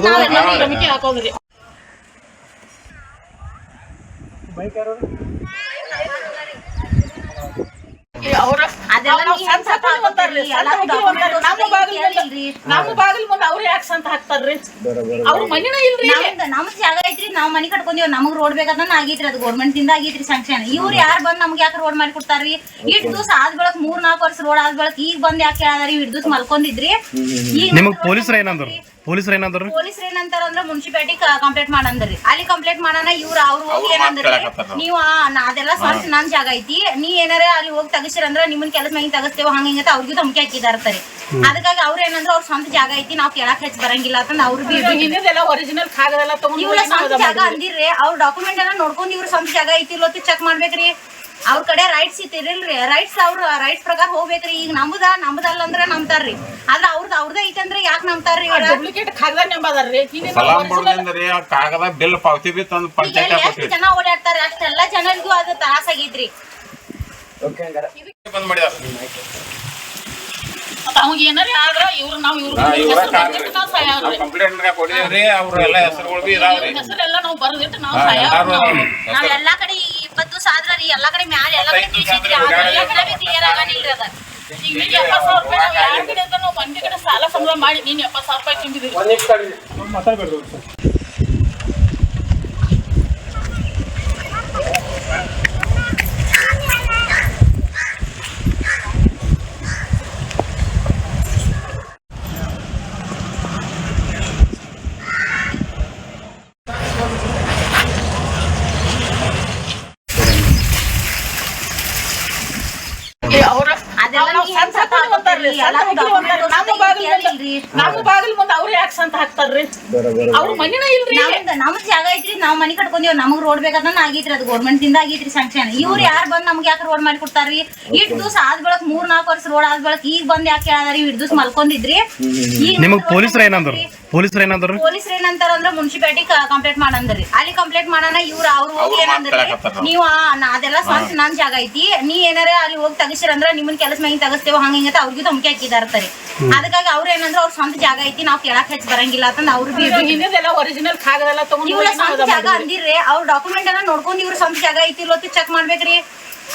ನಾವೆಲ್ಲ. ನಂಬಿಕೆ ಹಾಕೋದ್ರಿ. ಅವ್ರ ಅದೆಲ್ಲ ಸಂತ ಬರ್ತಾರ್ರಿ. ನಮ್ಮ ಬಾಗಿಲ್ ಮುಂದೆ- ಅವ್ರು ಯಾಕೆ ಸಂತ ಹಾಕ್ತಾರ್ರಿ. ಅವ್ರ ಮನಿನ ಇಲ್ರಿ. ನಮ್ದ್ ನಮ್ ಜಾಗ ಐತ್ರಿ ನಾವ್ ಮನಿ ಕಟ್ಕೊಂಡೀವಿ ನಮಗ್ ರೋಡ್ ಬೇಕಂತ ಆಗೈತ್ರಿ ಅದು ಗೌರ್ಮೆಂಟ್ ಇಂದ ಆಗೈತ್ರಿ ಸ್ಯಾಂಕ್ಷನ್ ಇವ್ರು ಯಾರ್ ಬಂದ್ ನಮ್ಗೆ ಯಾಕೆ ರೋಡ್ ಮಾಡಿ ಕೊಡ್ತಾರ್ರಿ? ಇಟ್ ದಿವಸ ಆದ್ ಬೆಳಕ್ ಮೂರ್ ನಾಲ್ಕು ವರ್ಷ ರೋಡ್ ಆದ್ ಬೆಳಕ್ ಈಗ ಬಂದ್ ಯಾಕೆ ಹೇಳಿ ಇಟ್ ದಿವಸ ಮಲ್ಕೊಂಡಿದ್ರಿ? ಈಗ ನಿಮಗ್ ಪೊಲೀಸರು ಏನಂದ್ರು? ಪೊಲೀಸರು ಏನಂದ್ರು? ಪೊಲೀಸರು ಏನಂತಾರ ಅಂದ್ರ ಮುನ್ಸಿಪಾಲಿಟಿ ಕಂಪ್ಲೇಂಟ್ ಮಾಡಂದ್ರಿ. ಅಲ್ಲಿ ಕಂಪ್ಲೇಂಟ್ ಮಾಡೋಣ ಇವ್ರ ಅವ್ರು ಹೋಗಿ ಏನಂದ್ರಿ ನೀವು ಆ, ನಾ- ಅದೆಲ್ಲ ಸ್ವಂತ ನನ್ ಜಾಗ ಐತಿ. ನೀ ಏನಾರ ಅಲ್ಲಿ ಹೋಗಿ ತಗಸಿರಂದ್ರ ನಿಮ್ಮನ್ ಕೆಲಸ ಮ್ಯಾಗಿ ತಗಸ್ತೇವ ಹಂಗ ಹಿಂಗತ್ತ ಅವ್ರಿಗೂ ಧಮಕಿ ಹಾಕಿದಾರ್ತಾರೆ ಅದಕ್ಕಾಗಿ ಅವ್ರ ಏನಂದ್ರ ಅವ್ರ ಸ್ವಂತ ಜಾಗ ಐತಿ ನಾವ್ ಕೇಳಕ್ ಹೆಚ್ಚು ಬರಂಗಿಲ್ಲ ಅಂತ ಅವ್ರು ಒರಿಜಿನಲ್ ಕಾಗದೆಲ್ಲ ತಗೊಂಡು ಇವ್ರ ಸ್ವಂತ ಜಾಗ ಅಂದಿರ್ರಿ ಅವ್ರ ಡಾಕ್ಯುಮೆಂಟ್ ಎಲ್ಲ ನೋಡ್ಕೊಂಡು ಇವ್ರ ಸ್ವಂತ ಜಾಗ ಐತಿ ಇಲ್ಲೊತ್ತು ಚೆಕ್ ಮಾಡ್ಬೇಕ್ರಿ. ಅವ್ರ ಕಡೆ ರೈಟ್ಸ್ ಇತ್ತಿರಲ್ರಿ ರೈಟ್ಸ್ ಅವ್ರ ರೈಟ್ಸ್ ಪ್ರಕಾರ ಹೋಗ್ಬೇಕ್ರಿ. ಈಗ ನಮ್ದ ನಮ್ದಲ್ಲ ಅಂದ್ರೆ ನಂಬ್ತಾರ್ರಿ. ಆದ್ರೆ ಅವ್ರದ್ ಅವ್ರದೇ ಐತೆ ಅಂದ್ರೆ ಯಾಕೆ ನಂಬ್ತಾರ್ರಿ ಇವ್ರ? ಡೂಪ್ಲಿಕೇಟ್ ಕಾಗದ ನೆಂಬದಾರ್ರಿ ಸಲಾಮ್ ಬೋರ್ಡ್ರಿ ಆ ಕಾಗದ ಬಿಲ್ ಪಾವತಿ ಬಿ ತಂದು ಈಗ ಪಂಚಾಯತ್ ಎಲ್ಲಿ ಎಷ್ಟು ಕೊಟ್ಟಿರಿ ಜನ ಓಡಾಡ್ತಾರೆ ಅಷ್ಟೆಲ್ಲ ಜನರಿಗೂ ಅದು ತ್ರಾಸ ಆಗೈತ್ರಿ ಓಕೆ ಬಂದ್ ಮಾಡಿದಾರ ಅವಾಗ ಏನಾರ ಆದ್ರ ಇವ್ರು ನಾವ್ ಇವ್ರ ಹೆಸರು ನಾವ್ ನಾವು ಕಂಪ್ಲೇಂಟ್ ಎಲ್ಲ ಹೆಸರುಗಳು ಬಿ ಇದಾವ್ರಿ. ಹೆಸರೆಲ್ಲ ನಾವು ಬರ್ದಿಟ್ಟು ನಾವ್ ಸಹಾಯ ನಾವೆಲ್ಲಾ ಎಲ್ಲಾ ಕಡೆ ಈ ಇಪ್ಪತ್ತು ಆದ್ರ ರೀ ಎಲ್ಲಾ ಕಡೆ ಮ್ಯಾಲ ಎಲ್ಲಾ ಕಡೆ ತಿಳಿಸಿದ್ರಿ ಎಲ್ಲ ಕಡೆ ಕ್ಲಿಯರ್ ಆಗನಿಲ್ರಿ ಅದ. ಈಗ ನೀನ್ ಎಪ್ಪತ್ ಸಾವಿರ ರೂಪಾಯಿ ನಾವ್ ಯಾರ್ ಕಡೆ ಅಂತ ನಾವು ಮಂದಿ ಕಡೆ ಸಾಲ ಸಂಬಳ ಮಾಡಿ ನೀನ್ ಎಪ್ಪತ್ ಸಾವಿರ ರೂಪಾಯಿ ತುಂಬಿದ್ರಿ. ನಮ್ಮ ತೋರ್ಸ್ತಾ ಬಾಗಿಲು ಕೇಳಿಲ್ರಿ. ನಮ್ಮ ಬಾಗಿಲು ಮುಂದೆ ಅವ್ರು ಯಾಕೆ ಸಂತ ಹಾಕ್ತಾರ್ರಿ? ಅವ್ರ ಮನಿನ ಇಲ್ರಿ. ನಮ್ದ್ ನಮ್ದ್ ಜಾಗ ಐತ್ರಿ ನಾವ್ ಮನಿ ಕಟ್ಕೊಂಡೀವಿ ನಮಗ್ ರೋಡ್ ಆಗೈತ್ರಿ ಅದು ಗೌರ್ಮೆಂಟ್ ದಿಂದ ಆಗೈತ್ರಿ ಇವ್ರು ಯಾರ್ ಬಂದ್ ನಮ್ಗೆ ಯಾಕೆ ರೋಡ್ ಮಾಡಿ ಕೊಡ್ತಾರ್ರಿ? ಇಟ್ ದಿವ್ಸ ಆದ್ ಬಳಕ್ ಮೂರ್ ನಾಲ್ಕು ವರ್ಷ ರೋಡ್ ಆದ್ ಬೆಳಕ್ ಈಗ ಬಂದ್ ಯಾಕೆ ಇಟ್ ದಿವಸ ಮಲ್ಕೊಂಡಿದ್ರಿ. ಈಗ ನಿಮಗ್ ಪೊಲೀಸರು ಏನಂದ್ರು? ಪೊಲೀಸರು ಏನಂದ್ರು? ಪೊಲೀಸರು ಏನಂತಾರ ಅಂದ್ರ ಮುನ್ಸಿಪಾಲಿಟಿ ಕಂಪ್ಲೇಂಟ್ ಮಾಡಂದ್ರಿ. ಅಲ್ಲಿ ಕಂಪ್ಲೇಂಟ್ ಮಾಡೋಣ ಇವ್ರ ಅವ್ರು ಹೋಗಿ ಏನಂದ್ರಿ. ನೀವು ಆ, ನಾ- ಅದೆಲ್ಲ ಸ್ವಂತ ನನ್ ಜಾಗ ಐತಿ. ನೀ ಏನಾರ ಅಲ್ಲಿ ಹೋಗಿ ತಗಸಿರಂದ್ರ ನಿಮ್ಮನ್ ಕೆಲಸ ಮ್ಯಾಗ ತಗಸ್ತೇವ ಹಂಗ ಹಿಂಗ ಅವ್ರಿಗೂ ಧಮಕಿ ಹಾಕಿದಾರ್ತಾರೆ ಅದಕ್ಕಾಗಿ ಅವ್ರ ಏನಂದ್ರ ಅವ್ರ ಸ್ವಂತ ಜಾಗ ಐತಿ ನಾವ್ ಕೇಳಕ್ ಹೆಚ್ಚು ಬರಂಗಿಲ್ಲ ಅಂತ ಅವ್ರು ಒರಿಜಿನಲ್ ಕಾಗದೆಲ್ಲ ತಗೊಂಡು ಇವ್ರ ಸ್ವಂತ ಜಾಗ ಅಂದಿರ್ರಿ. ಅವ್ರ ಡಾಕ್ಯುಮೆಂಟ್ ಎಲ್ಲ ನೋಡ್ಕೊಂಡು ಇವ್ರ ಸ್ವಂತ ಜಾಗ ಐತಿ ಇಲ್ಲೊತ್ತಿ ಚೆಕ್ ಮಾಡ್ಬೇಕ್ರಿ.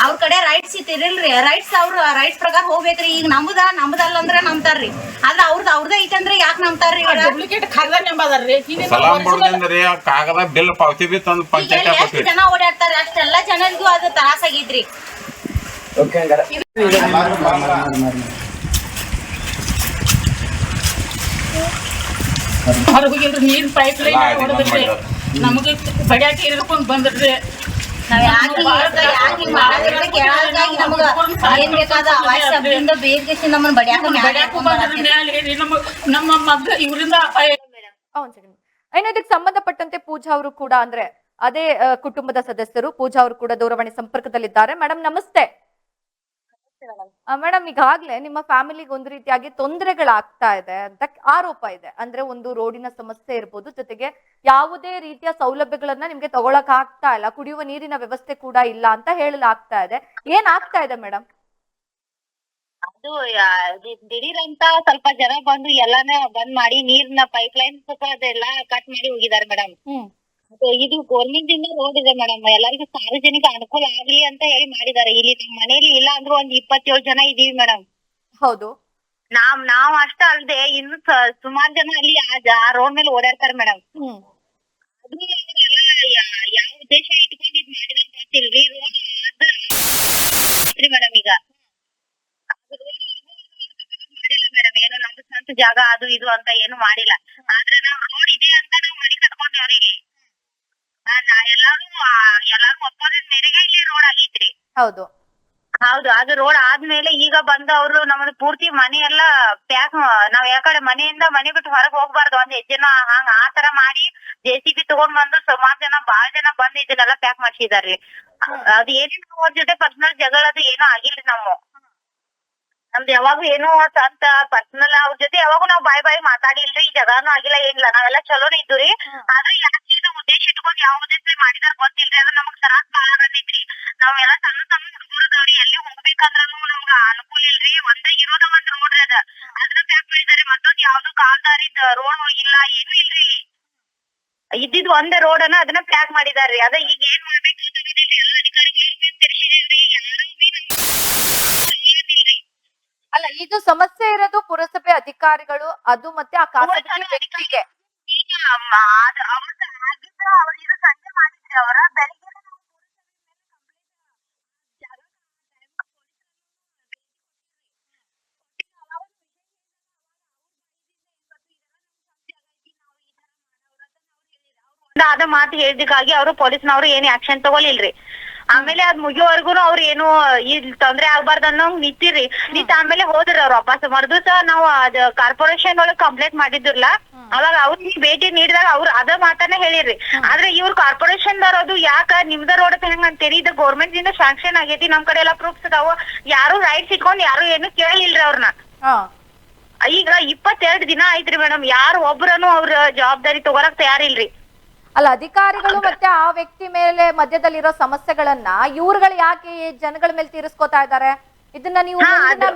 ಅವ್ರ ಕಡೆ ರೈಟ್ಸ್ ಇತ್ತಿರಲ್ರಿ ರೈಟ್ಸ್ ಅವ್ರು ರೈಟ್ಸ್ ಪ್ರಕಾರ ಹೋಗ್ಬೇಕ್ರಿ. ಈಗ ನಮ್ದ ನಮ್ದಲ್ಲ ಅಂದ್ರೆ ನಂಬ್ತಾರ್ರಿ. ಆದ್ರೆ ಅವ್ರದ್ ಅವ್ರದೇ ಐತಂದ್ರೆ ಅಂದ್ರೆ ಯಾಕೆ ನಂಬ್ತಾರ್ರಿ? ಡೂಪ್ಲಿಕೇಟ್ ಕಾಗದ ನೆಂಬದಾರ್ರಿ ಹಿಂದಿನ ಸಲಾಂ original- ಬಡ್ದಂದ್ರಿ ಆ ಕಾಗದ ಬಿಲ್ ಪಾವತಿ ಬಿ ತಂದು ಪಂಚಾಯತ್ ಎಷ್ಟು ಜನ ಓಡಾಡ್ತಾರೆ ಅಷ್ಟೆಲ್ಲ ಜನರಿಗೂ ಅದು ತ್ರಾಸ ಆಗೈತ್ರಿ ಓಕೆ ಹಂಗಾರ. ಹೊರಗೆ ನೀರ್ ಪೈಪ್ ಲೈನ್. ನಮಗೆ ಬಡ್ಯಾಕ ಇರ್ಕೊಂಡ್ ಬಂದ್ರಿ. ಇನ್ನು ಇದಕ್ಕೆ ಸಂಬಂಧಪಟ್ಟಂತೆ ಪೂಜಾ ಅವರು ಕೂಡ ಅಂದ್ರೆ ಅದೇ ಕುಟುಂಬದ ಸದಸ್ಯರು ಪೂಜಾ ಅವರು ಕೂಡ ದೂರವಾಣಿ ಸಂಪರ್ಕದಲ್ಲಿದ್ದಾರೆ. ಮೇಡಮ್ ನಮಸ್ತೆ. ಮೇಡಮ್ ಈಗಾಗ್ಲೇ ನಿಮ್ಮ ಫ್ಯಾಮಿಲಿಗೆ ಒಂದು ರೀತಿಯಾಗಿ ತೊಂದರೆಗಳಾಗ್ತಾ ಇದೆ ಅಂತ ಆರೋಪ ಇದೆ. ಅಂದ್ರೆ ಒಂದು ರೋಡಿನ ಸಮಸ್ಯೆ ಇರ್ಬೋದು ಜೊತೆಗೆ ಯಾವುದೇ ರೀತಿಯ ಸೌಲಭ್ಯಗಳನ್ನ ನಿಮ್ಗೆ ತಗೊಳಕ್ ಆಗ್ತಾ ಇಲ್ಲ. ಕುಡಿಯುವ ನೀರಿನ ವ್ಯವಸ್ಥೆ ಕೂಡ ಇಲ್ಲ ಅಂತ ಹೇಳಲಾಗ್ತಾ ಇದೆ. ಏನ್ ಆಗ್ತಾ ಇದೆ ಮೇಡಮ್ ಅದು ದಿಢೀರಂತ ಸ್ವಲ್ಪ ಜನ ಬಂದು ಎಲ್ಲಾನ ಬಂದ್ ಮಾಡಿ ನೀರ್ನ ಪೈಪ್ ಲೈನ್ ಅದೆಲ್ಲ ಕಟ್ ಮಾಡಿ ಹೋಗಿದ್ದಾರೆ ಮೇಡಮ್ ಇದು ಗೋರ್ಮೆಂಟ್ ಇಂದ ರೋಡ್ ಇದೆ ಮೇಡಮ್ ಎಲ್ಲರಿಗೂ ಸಾರ್ವಜನಿಕ ಅನುಕೂಲ ಆಗ್ಲಿ ಅಂತ ಹೇಳಿ ಮಾಡಿದಾರೆ ಇಲ್ಲಿ ನಮ್ ಮನೇಲಿ ಇಲ್ಲ ಅಂದ್ರೂ ಒಂದ್ ಇಪ್ಪತ್ತೇಳು ಜನ ಇದೀವಿ ಮೇಡಮ್ ಹೌದು. ನಾವ್ ನಾವ್ ಅಷ್ಟ ಅಲ್ದೆ ಇನ್ನು ಸುಮಾರು ಜನ ಅಲ್ಲಿ ಆ ರೋಡ್ ಮೇಲೆ ಓಡಾಡ್ತಾರೆ ಮೇಡಮ್ ಹ್ಮ್. ಅದು ಅವ್ರೆಲ್ಲ ಯಾ- ಯಾವ ಉದ್ದೇಶ ಇಟ್ಕೊಂಡು ಇದ್ ಅಂತ ಗೊತ್ತಿಲ್ರಿ. ರೋಡ್ ಆದ್ರಿ ಮೇಡಮ್ ಈಗ. ಮಾಡಿಲ್ಲ ಮೇಡಮ್ ಏನು ನಮ್ದು ಸ್ವಂತ ಜಾಗ ಅದು ಇದು ಅಂತ ಏನು ಮಾಡಿಲ್ಲ. ಆದ್ರೆ ನಾವ್ ರೋಡ್ ಇದೆ ಅಂತ ನಾವ್ ಮನಿ ಕಟ್ಕೊಂಡೇವ್ರಿ ಇಲ್ಲಿ ಆ, ನಾ ಎಲ್ಲಾರು ಆ, ಎಲ್ಲಾರು ಒಪ್ಪೋದಿದ್ ಮೇರೆಗೆ ಇಲ್ಲಿ ರೋಡ್ ಆಗೈತ್ರಿ ಹೌದು. ಹೌದು ಅದು ರೋಡ್ ಆದ್ಮೇಲೆ ಈಗ ಬಂದು ಅವ್ರು ನಮ್ದು ಪೂರ್ತಿ ಮನೆ ಎಲ್ಲ ಪ್ಯಾಕ್ ನಾವ್ ಯಾಕಡೆ ಮನೆಯಿಂದ ಮನೆ ಬಿಟ್ಟು ಹೊರಗ್ ಹೋಗ್ಬಾರ್ದು. ಒಂದ್ ಹೆಜ್ಜೆನ ಹಂಗ ಆ ತರ ಮಾಡಿ ಜೆ ಸಿ ಬಿ ತಗೊಂಡ್ ಬಂದು ಸುಮಾರ್ ಜನ ಬಾಳ್ ಜನ ಬಂದ್ ಇದನ್ನೆಲ್ಲ ಪ್ಯಾಕ್ ಮಾಡ್ಸಿದಾರ್ರಿ ಅದ್ ಏನೇನು ಅವ್ರ ಜೊತೆ ಪರ್ಸನಲ್ ಜಗಳ ಅದು ಏನೂ ಆಗಿಲ್ರಿ ನಮ್ಮ. ನಮ್ದು ಯಾವಾಗೂ ಏನು ಅಂತ ಪರ್ಸನಲ್ ಅವ್ರ ಜೊತೆ ಯಾವಾಗೂ ನಾವ್ ಬಾಯ್ ಬಾಯ್ ಮಾತಾಡಿಲ್ರಿ ಜಗಾನು ಆಗಿಲ್ಲ ಏನಿಲ್ಲ. ನಾವೆಲ್ಲ ಚಲೋನೇ ಇದ್ದುರಿ. ಆದ್ರೆ ಯಾಕೆ ಉದ್ದೇಶ ಇಟ್ಕೊಂಡ್ ಯಾವ ಉದ್ದೇಶ ಮಾಡಿದಾರ ಗೊತ್ತಿಲ್ರಿ ಅದು ನಮಗ್ ಸರಾಸ್ ಬಾಳ ಆಗತೈತ್ರಿ ನಾವೆಲ್ಲ ಸಣ್ಣ ಸಣ್ಣ ಹುಡುಗರದವ್ರಿ ಎಲ್ಲಿ ಹೋಗ್ಬೇಕಂದ್ರೂ ನಮ್ಗ ಅನುಕೂಲ ಇಲ್ರಿ. ಒಂದೇ ಇರೋದ ಒಂದ್ ರೋಡ್ ಅದ. ಅದನ್ನ ಪ್ಯಾಕ್ ಮಾಡಿದಾರೆ ಮತ್ತೊಂದ್ ಯಾವ್ದು ಕಾಲ್ದಾರಿದ್ ರೋಡ್ ಇಲ್ಲ ಏನು ಇಲ್ರಿ ಇದ್ದಿದ್ ಒಂದೇ ರೋಡ್ ಅನ್ನ ಅದನ್ನ ಪ್ಯಾಕ್ ಮಾಡಿದಾರ್ರಿ. ಅದ ಈಗ ಏನ್ ಮಾಡ್ಬೇಕು ಅಂತ ಗೊತ್ತಿಲ್ರಿ. ಎಲ್ಲಾ ಅಧಿಕಾರಿಗಳಿಗೆ ತಿಳಿಸಿದೇವ್ರಿ. ಯಾರು ಬಿ ನಮ್ಗ್ ಏನಿಲ್ರಿ ಅಲ್ಲ ಇದು ಸಮಸ್ಯೆ ಇರೋದು ಪುರಸಭೆ ಅಧಿಕಾರಿಗಳು ಅದು ಮತ್ತೆ ಆ ಖಾಸಗಿ ವ್ಯಕ್ತಿಗೆ. ಈಗ ಅಮ್ಮ ಅದ್ ಅವ್ರ್ದು ಆಗಿದ್ದ ಅವ್ರು ಇದು ಅವರ ಬೆಳಿಗ್ಗೆ ಆದ ಮಾತು ಹೇಳಿದಕ್ಕಾಗಿ ಅವರು ಪೊಲೀಸ್ನವ್ರು ಏನ್ ಆಕ್ಷನ್ ತಗೊಳಿಲ್ರಿ ಆಮೇಲೆ ಅದ್ ಮುಗಿಯೋವರೆಗೂ ಅವ್ರು ಏನು ಇಲ್ ತೊಂದ್ರೆ ಆಗ್ಬಾರ್ದು ಅನ್ನೋಂಗ್ ನಿಂತಿರಿ ನಿಂತ ಆಮೇಲೆ ಹೋದ್ರಿ ಅವ್ರು. ವಾಪಸ್ ಸಹ ನಾವು ಅದ್ ಕಾರ್ಪೊರೇಷನ್ ಒಳಗ್ ಕಂಪ್ಲೇಂಟ್ ಮಾಡಿದ್ರಲ್ಲ ಅವಾಗ ಅವ್ರಿಗೆ ಭೇಟಿ ನೀಡಿದಾಗ ಅವ್ರು ಅದ ಮಾತನ್ನ ಹೇಳಿರಿ ಆದ್ರೆ ಇವ್ರ ಕಾರ್ಪೊರೇಷನ್ ಬರೋದು ಯಾಕ ನಿಮ್ದ ರೋಡ್ ಹೆಂಗ್ ಅಂತೇಳಿ ಇದು ಗೌರ್ಮೆಂಟ್ ಇಂದ ಶಾಂಕ್ಷನ್ ಆಗೈತಿ ನಮ್ ಕಡೆ ಎಲ್ಲಾ ಪ್ರೂಫ್ಸ್ ಅದಾವ ಯಾರು ರೈಟ್ಸ್ ಇಟ್ಕೊಂಡ್ ಯಾರು ಏನು ಕೇಳಿಲ್ರಿ ಅವ್ರನ್ನ ಈಗ ಇಪ್ಪತ್ತೆರಡ್ ದಿನ ಆಯ್ತ್ರಿ ಮೇಡಮ್ ಯಾರು ಒಬ್ರನು ಅವ್ರ ಜವಾಬ್ದಾರಿ ತಗೋರಕ್ ತಯಾರಿಲ್ರಿ. ಅಲ್ಲ ಅಧಿಕಾರಿಗಳು ಮತ್ತೆ ಆ ವ್ಯಕ್ತಿ ಮೇಲೆ ಮಧ್ಯದಲ್ಲಿರೋ ಸಮಸ್ಯೆಗಳನ್ನ ಇವ್ರುಗಳು ಯಾಕೆ ಜನಗಳ ಮೇಲೆ ತೀರಿಸ್ಕೊತಾ ಇದ್ದಾರೆ? ಇದನ್ನ ನೀವು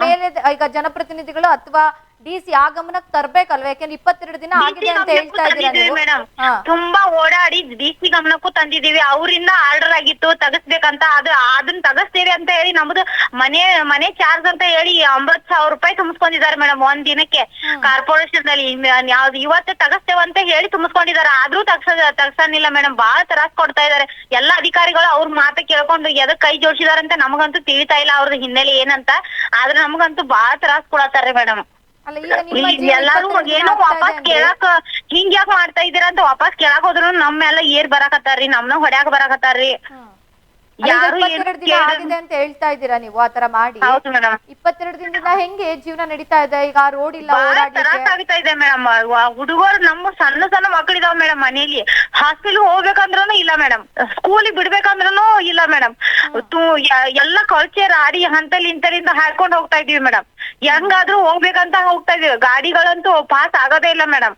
ಮೇಲೆ ಈಗ ಜನಪ್ರತಿನಿಧಿಗಳು ಅಥವಾ ಡಿ ಸಿ ಆ ಗಮನಕ್ಕೆ ತರ್ಬೇಕಲ್ವಾ? ಯಾಕೆಂದ್ರೆ ಇಪ್ಪತ್ತೆರಡು ದಿನ ಆಗಿದೆ ಅಂತ ಹೇಳ್ತಾ ಇದ್ದೀರಾ ನೀವು? ಮೇಡಮ್ ಹಾ. ತುಂಬಾ ಓಡಾಡಿ ಡಿ ಸಿ ಗಮನಕ್ಕೂ ತಂದಿದೀವಿ ಅವರಿಂದ ಆರ್ಡರ್ ಆಗಿತ್ತು ತಗಸ್ಬೇಕಂತ. ಅದು ಅದನ್ನ ತಗಸ್ತೀವಿ ಅಂತ ಹೇಳಿ ನಮ್ದು ಮನೆ ಮನೆ ಚಾರ್ಜ್ ಅಂತ ಹೇಳಿ ಒಂಬತ್ ಸಾವಿರ ರೂಪಾಯಿ ತುಂಬಿಸ್ಕೊಂಡಿದ್ದಾರೆ ಮೇಡಮ್ ಒಂದ್ ದಿನಕ್ಕೆ. ಕಾರ್ಪೊರೇಷನ್ನಲ್ಲಿ ಇನ್- ಯಾವ್ದು ಇವತ್ತು ತಗಸ್ತೇವೆ ಅಂತ ಹೇಳಿ ತುಂಬಿಸ್ಕೊಂಡಿದ್ದಾರೆ. ಆದ್ರೂ ತಗ್ಸ ತಗ್ಸನಿಲ್ಲ ಮೇಡಮ್ ಬಹಳ ತ್ರಾಸ್ ಕೊಡ್ತಾ ಇದಾರೆ ಎಲ್ಲಾ ಅಧಿಕಾರಿಗಳು ಅವ್ರ ಮಾತು ಕೇಳ್ಕೊಂಡು ಎದಕ್ ಕೈ ಜೋಡಿಸಿದಾರಂತ ನಮಗಂತೂ ತಿಳಿತಾ ಇಲ್ಲ ಅವ್ರದ್ದು ಹಿನ್ನೆಲೆ ಏನಂತ. ಆದ್ರೆ ನಮಗಂತೂ ಬಹಳ ತ್ರಾಸ್ ಕೊಡತ್ತಾರೆ ಮೇಡಮ್ ಎಲ್ಲಾರು ಏನೋ ವಾಪಸ್ ಕೇಳಾಕ ಹಿಂಗ್ ಯಾಕ್ ಮಾಡ್ತಾ ಇದೀರ ಅಂತ ವಾಪಸ್ ಕೇಳಾಕ್ ಹೋದ್ರು ನಮ್ಮೆಲ್ಲ ಏರ್ ಬರಾಕತ್ತಾರ್ರಿ ನಮ್ನ ಹೊಡ್ಯಾಕ್ ಬರಾಕತ್ತಾರ್ರಿ. ಇಪ್ಪತ್ತೆರಡು ದಿನ ಆಗಿದೆ ಅಂತ ಹೇಳ್ತಾ ಇದ್ದೀರಾ ನೀವು ಆತರ ಮಾಡಿ? ಹೌದು ಮೇಡಮ್ ಇಪ್ಪತ್ತೆರಡು ದಿನದಿಂದ ಹೆಂಗೆ ಜೀವನ ನಡೀತಾ ಇದೆ? ಈಗ ರೋಡ್ ಇಲ್ಲ ಓಡಾಡ್ಲಿಕ್ಕೆ? ಆಗ್ತಾ ಇದೆ ಮೇಡಮ್ ಹುಡುಗರು ನಮ್ಮ ಸಣ್ಣ ಸಣ್ಣ ಮಕ್ಕಳಿದಾವ ಮೇಡಮ್ ಮನೇಲಿ ಹಾಸ್ಪಿಟಲ್ ಹೋಗ್ಬೇಕಂದ್ರೂ ಇಲ್ಲ ಮೇಡಮ್ ಸ್ಕೂಲಿಗೆ ಬಿಡ್ಬೇಕಂದ್ರೂ ಇಲ್ಲ ಮೇಡಮ್ ಎಲ್ಲ ಕಲ್ಚರ್ ಆಡಿ ಹಂತಲ್ಲಿ ಇಂತಲಿಂದ ಹಾಕೊಂಡು ಹೋಗ್ತಾ ಇದೀವಿ ಮೇಡಮ್ ಹೆಂಗಾದ್ರೂ ಹೋಗ್ಬೇಕಂತ ಹೋಗ್ತಾ ಇದೀವಿ. ಗಾಡಿಗಳಂತೂ ಪಾಸ್ ಆಗೋದೇ ಇಲ್ಲ ಮೇಡಮ್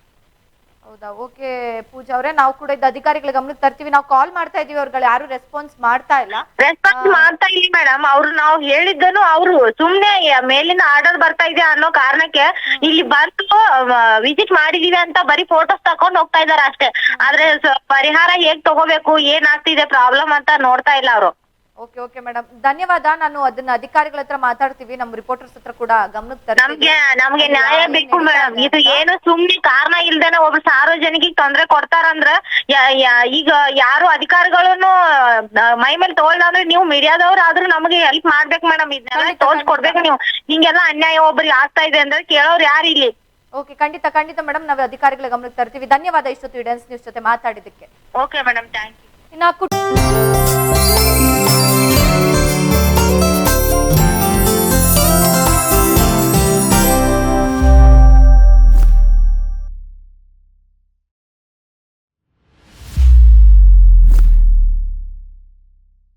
ಹೌದಾ? ಓಕೆ ಪೂಜಾ ಅವರೇ ನಾವು ಕೂಡ ಇದು ಅಧಿಕಾರಿಗಳ ಗಮನಕ್ಕೆ ತರ್ತೀವಿ. ನಾವು ಕಾಲ್ ಮಾಡ್ತಾ ಇದೀವಿ ಅವ್ರುಗಳು ಯಾರು ರೆಸ್ಪಾನ್ಸ್ ಮಾಡ್ತಾ ಇಲ್ಲ. ರೆಸ್ಪಾನ್ಸ್ ಮಾಡ್ತಾ ಇಲ್ಲ ಮೇಡಮ್ ಅವ್ರು ನಾವು ಹೇಳಿದ್ದನು ಅವ್ರು ಸುಮ್ನೆ ಮೇಲಿನ ಆರ್ಡರ್ ಬರ್ತಾ ಇದೆ ಅನ್ನೋ ಕಾರಣಕ್ಕೆ ಇಲ್ಲಿ ಬಂದು ವಿಸಿಟ್ ಮಾಡಿದೀವಿ ಅಂತ ಬರೀ ಫೋಟೋಸ್ ತಕೊಂಡ್ ಹೋಗ್ತಾ ಇದಾರೆ ಅಷ್ಟೇ. ಆದ್ರೆ ಪರಿಹಾರ ಹೇಗ್ ತಗೋಬೇಕು ಏನಾಗ್ತಿದೆ ಪ್ರಾಬ್ಲಮ್ ಅಂತ ನೋಡ್ತಾ ಇಲ್ಲ ಅವರು. ಓಕೆ ಓಕೆ ಮೇಡಮ್ ಧನ್ಯವಾದ. ನಾನು ಅದನ್ನ ಅಧಿಕಾರಿಗಳ ಹತ್ರ ಮಾತಾಡ್ತೀವಿ. ನಮ್ಮ ರಿಪೋರ್ಟರ್ಸ್ ಹತ್ರ ಕೂಡ ಗಮನಕ್ಕೆ ನಮ್ಗೆ ನಮ್ಗೆ ನ್ಯಾಯ ಬೇಕು ಮೇಡಮ್ ಇದು ಏನು ಸುಮ್ನೆ ಕಾರಣ ಇಲ್ದೇನೆ ಒಬ್ಬ ಸಾರ್ವಜನಿಕ ತೊಂದ್ರೆ ಕೊಡ್ತಾರಂದ್ರ ಈಗ ಯಾರು ಅಧಿಕಾರಿಗಳನ್ನು ಮೈ ಮೇಲೆ ತಗೊಳ್ಳಂದ್ರೆ ನೀವು ಮೀಡಿಯಾದವ್ರು ಆದ್ರೂ ನಮಗೆ ಹೆಲ್ಪ್ ಮಾಡ್ಬೇಕು ಮೇಡಮ್ ಇದನ್ನೆಲ್ಲ ತೋರ್ಸ್ಕೊಡ್ಬೇಕು ನೀವು. ಹಿಂಗೆಲ್ಲ ಅನ್ಯಾಯ ಒಬ್ರಿಗೆ ಆಗ್ತಾ ಇದೆ ಅಂದ್ರೆ ಕೇಳೋರು ಯಾರು ಇಲ್ಲಿ? ಓಕೆ ಖಂಡಿತ ಖಂಡಿತ ಮೇಡಮ್ ನಾವು ಅಧಿಕಾರಿಗಳ ಗಮನಕ್ಕೆ ತರ್ತೀವಿ. ಧನ್ಯವಾದ ಇಷ್ಟೊತ್ತು ಇಡೆನ್ಸ್ ನ್ಯೂಸ್ ಜೊತೆ ಮಾತಾಡಿದಕ್ಕೆ ಓಕೆ ಮೇಡಮ್ ಥ್ಯಾಂಕ್ ಯು ಇನ್ನ ಕುಟ್-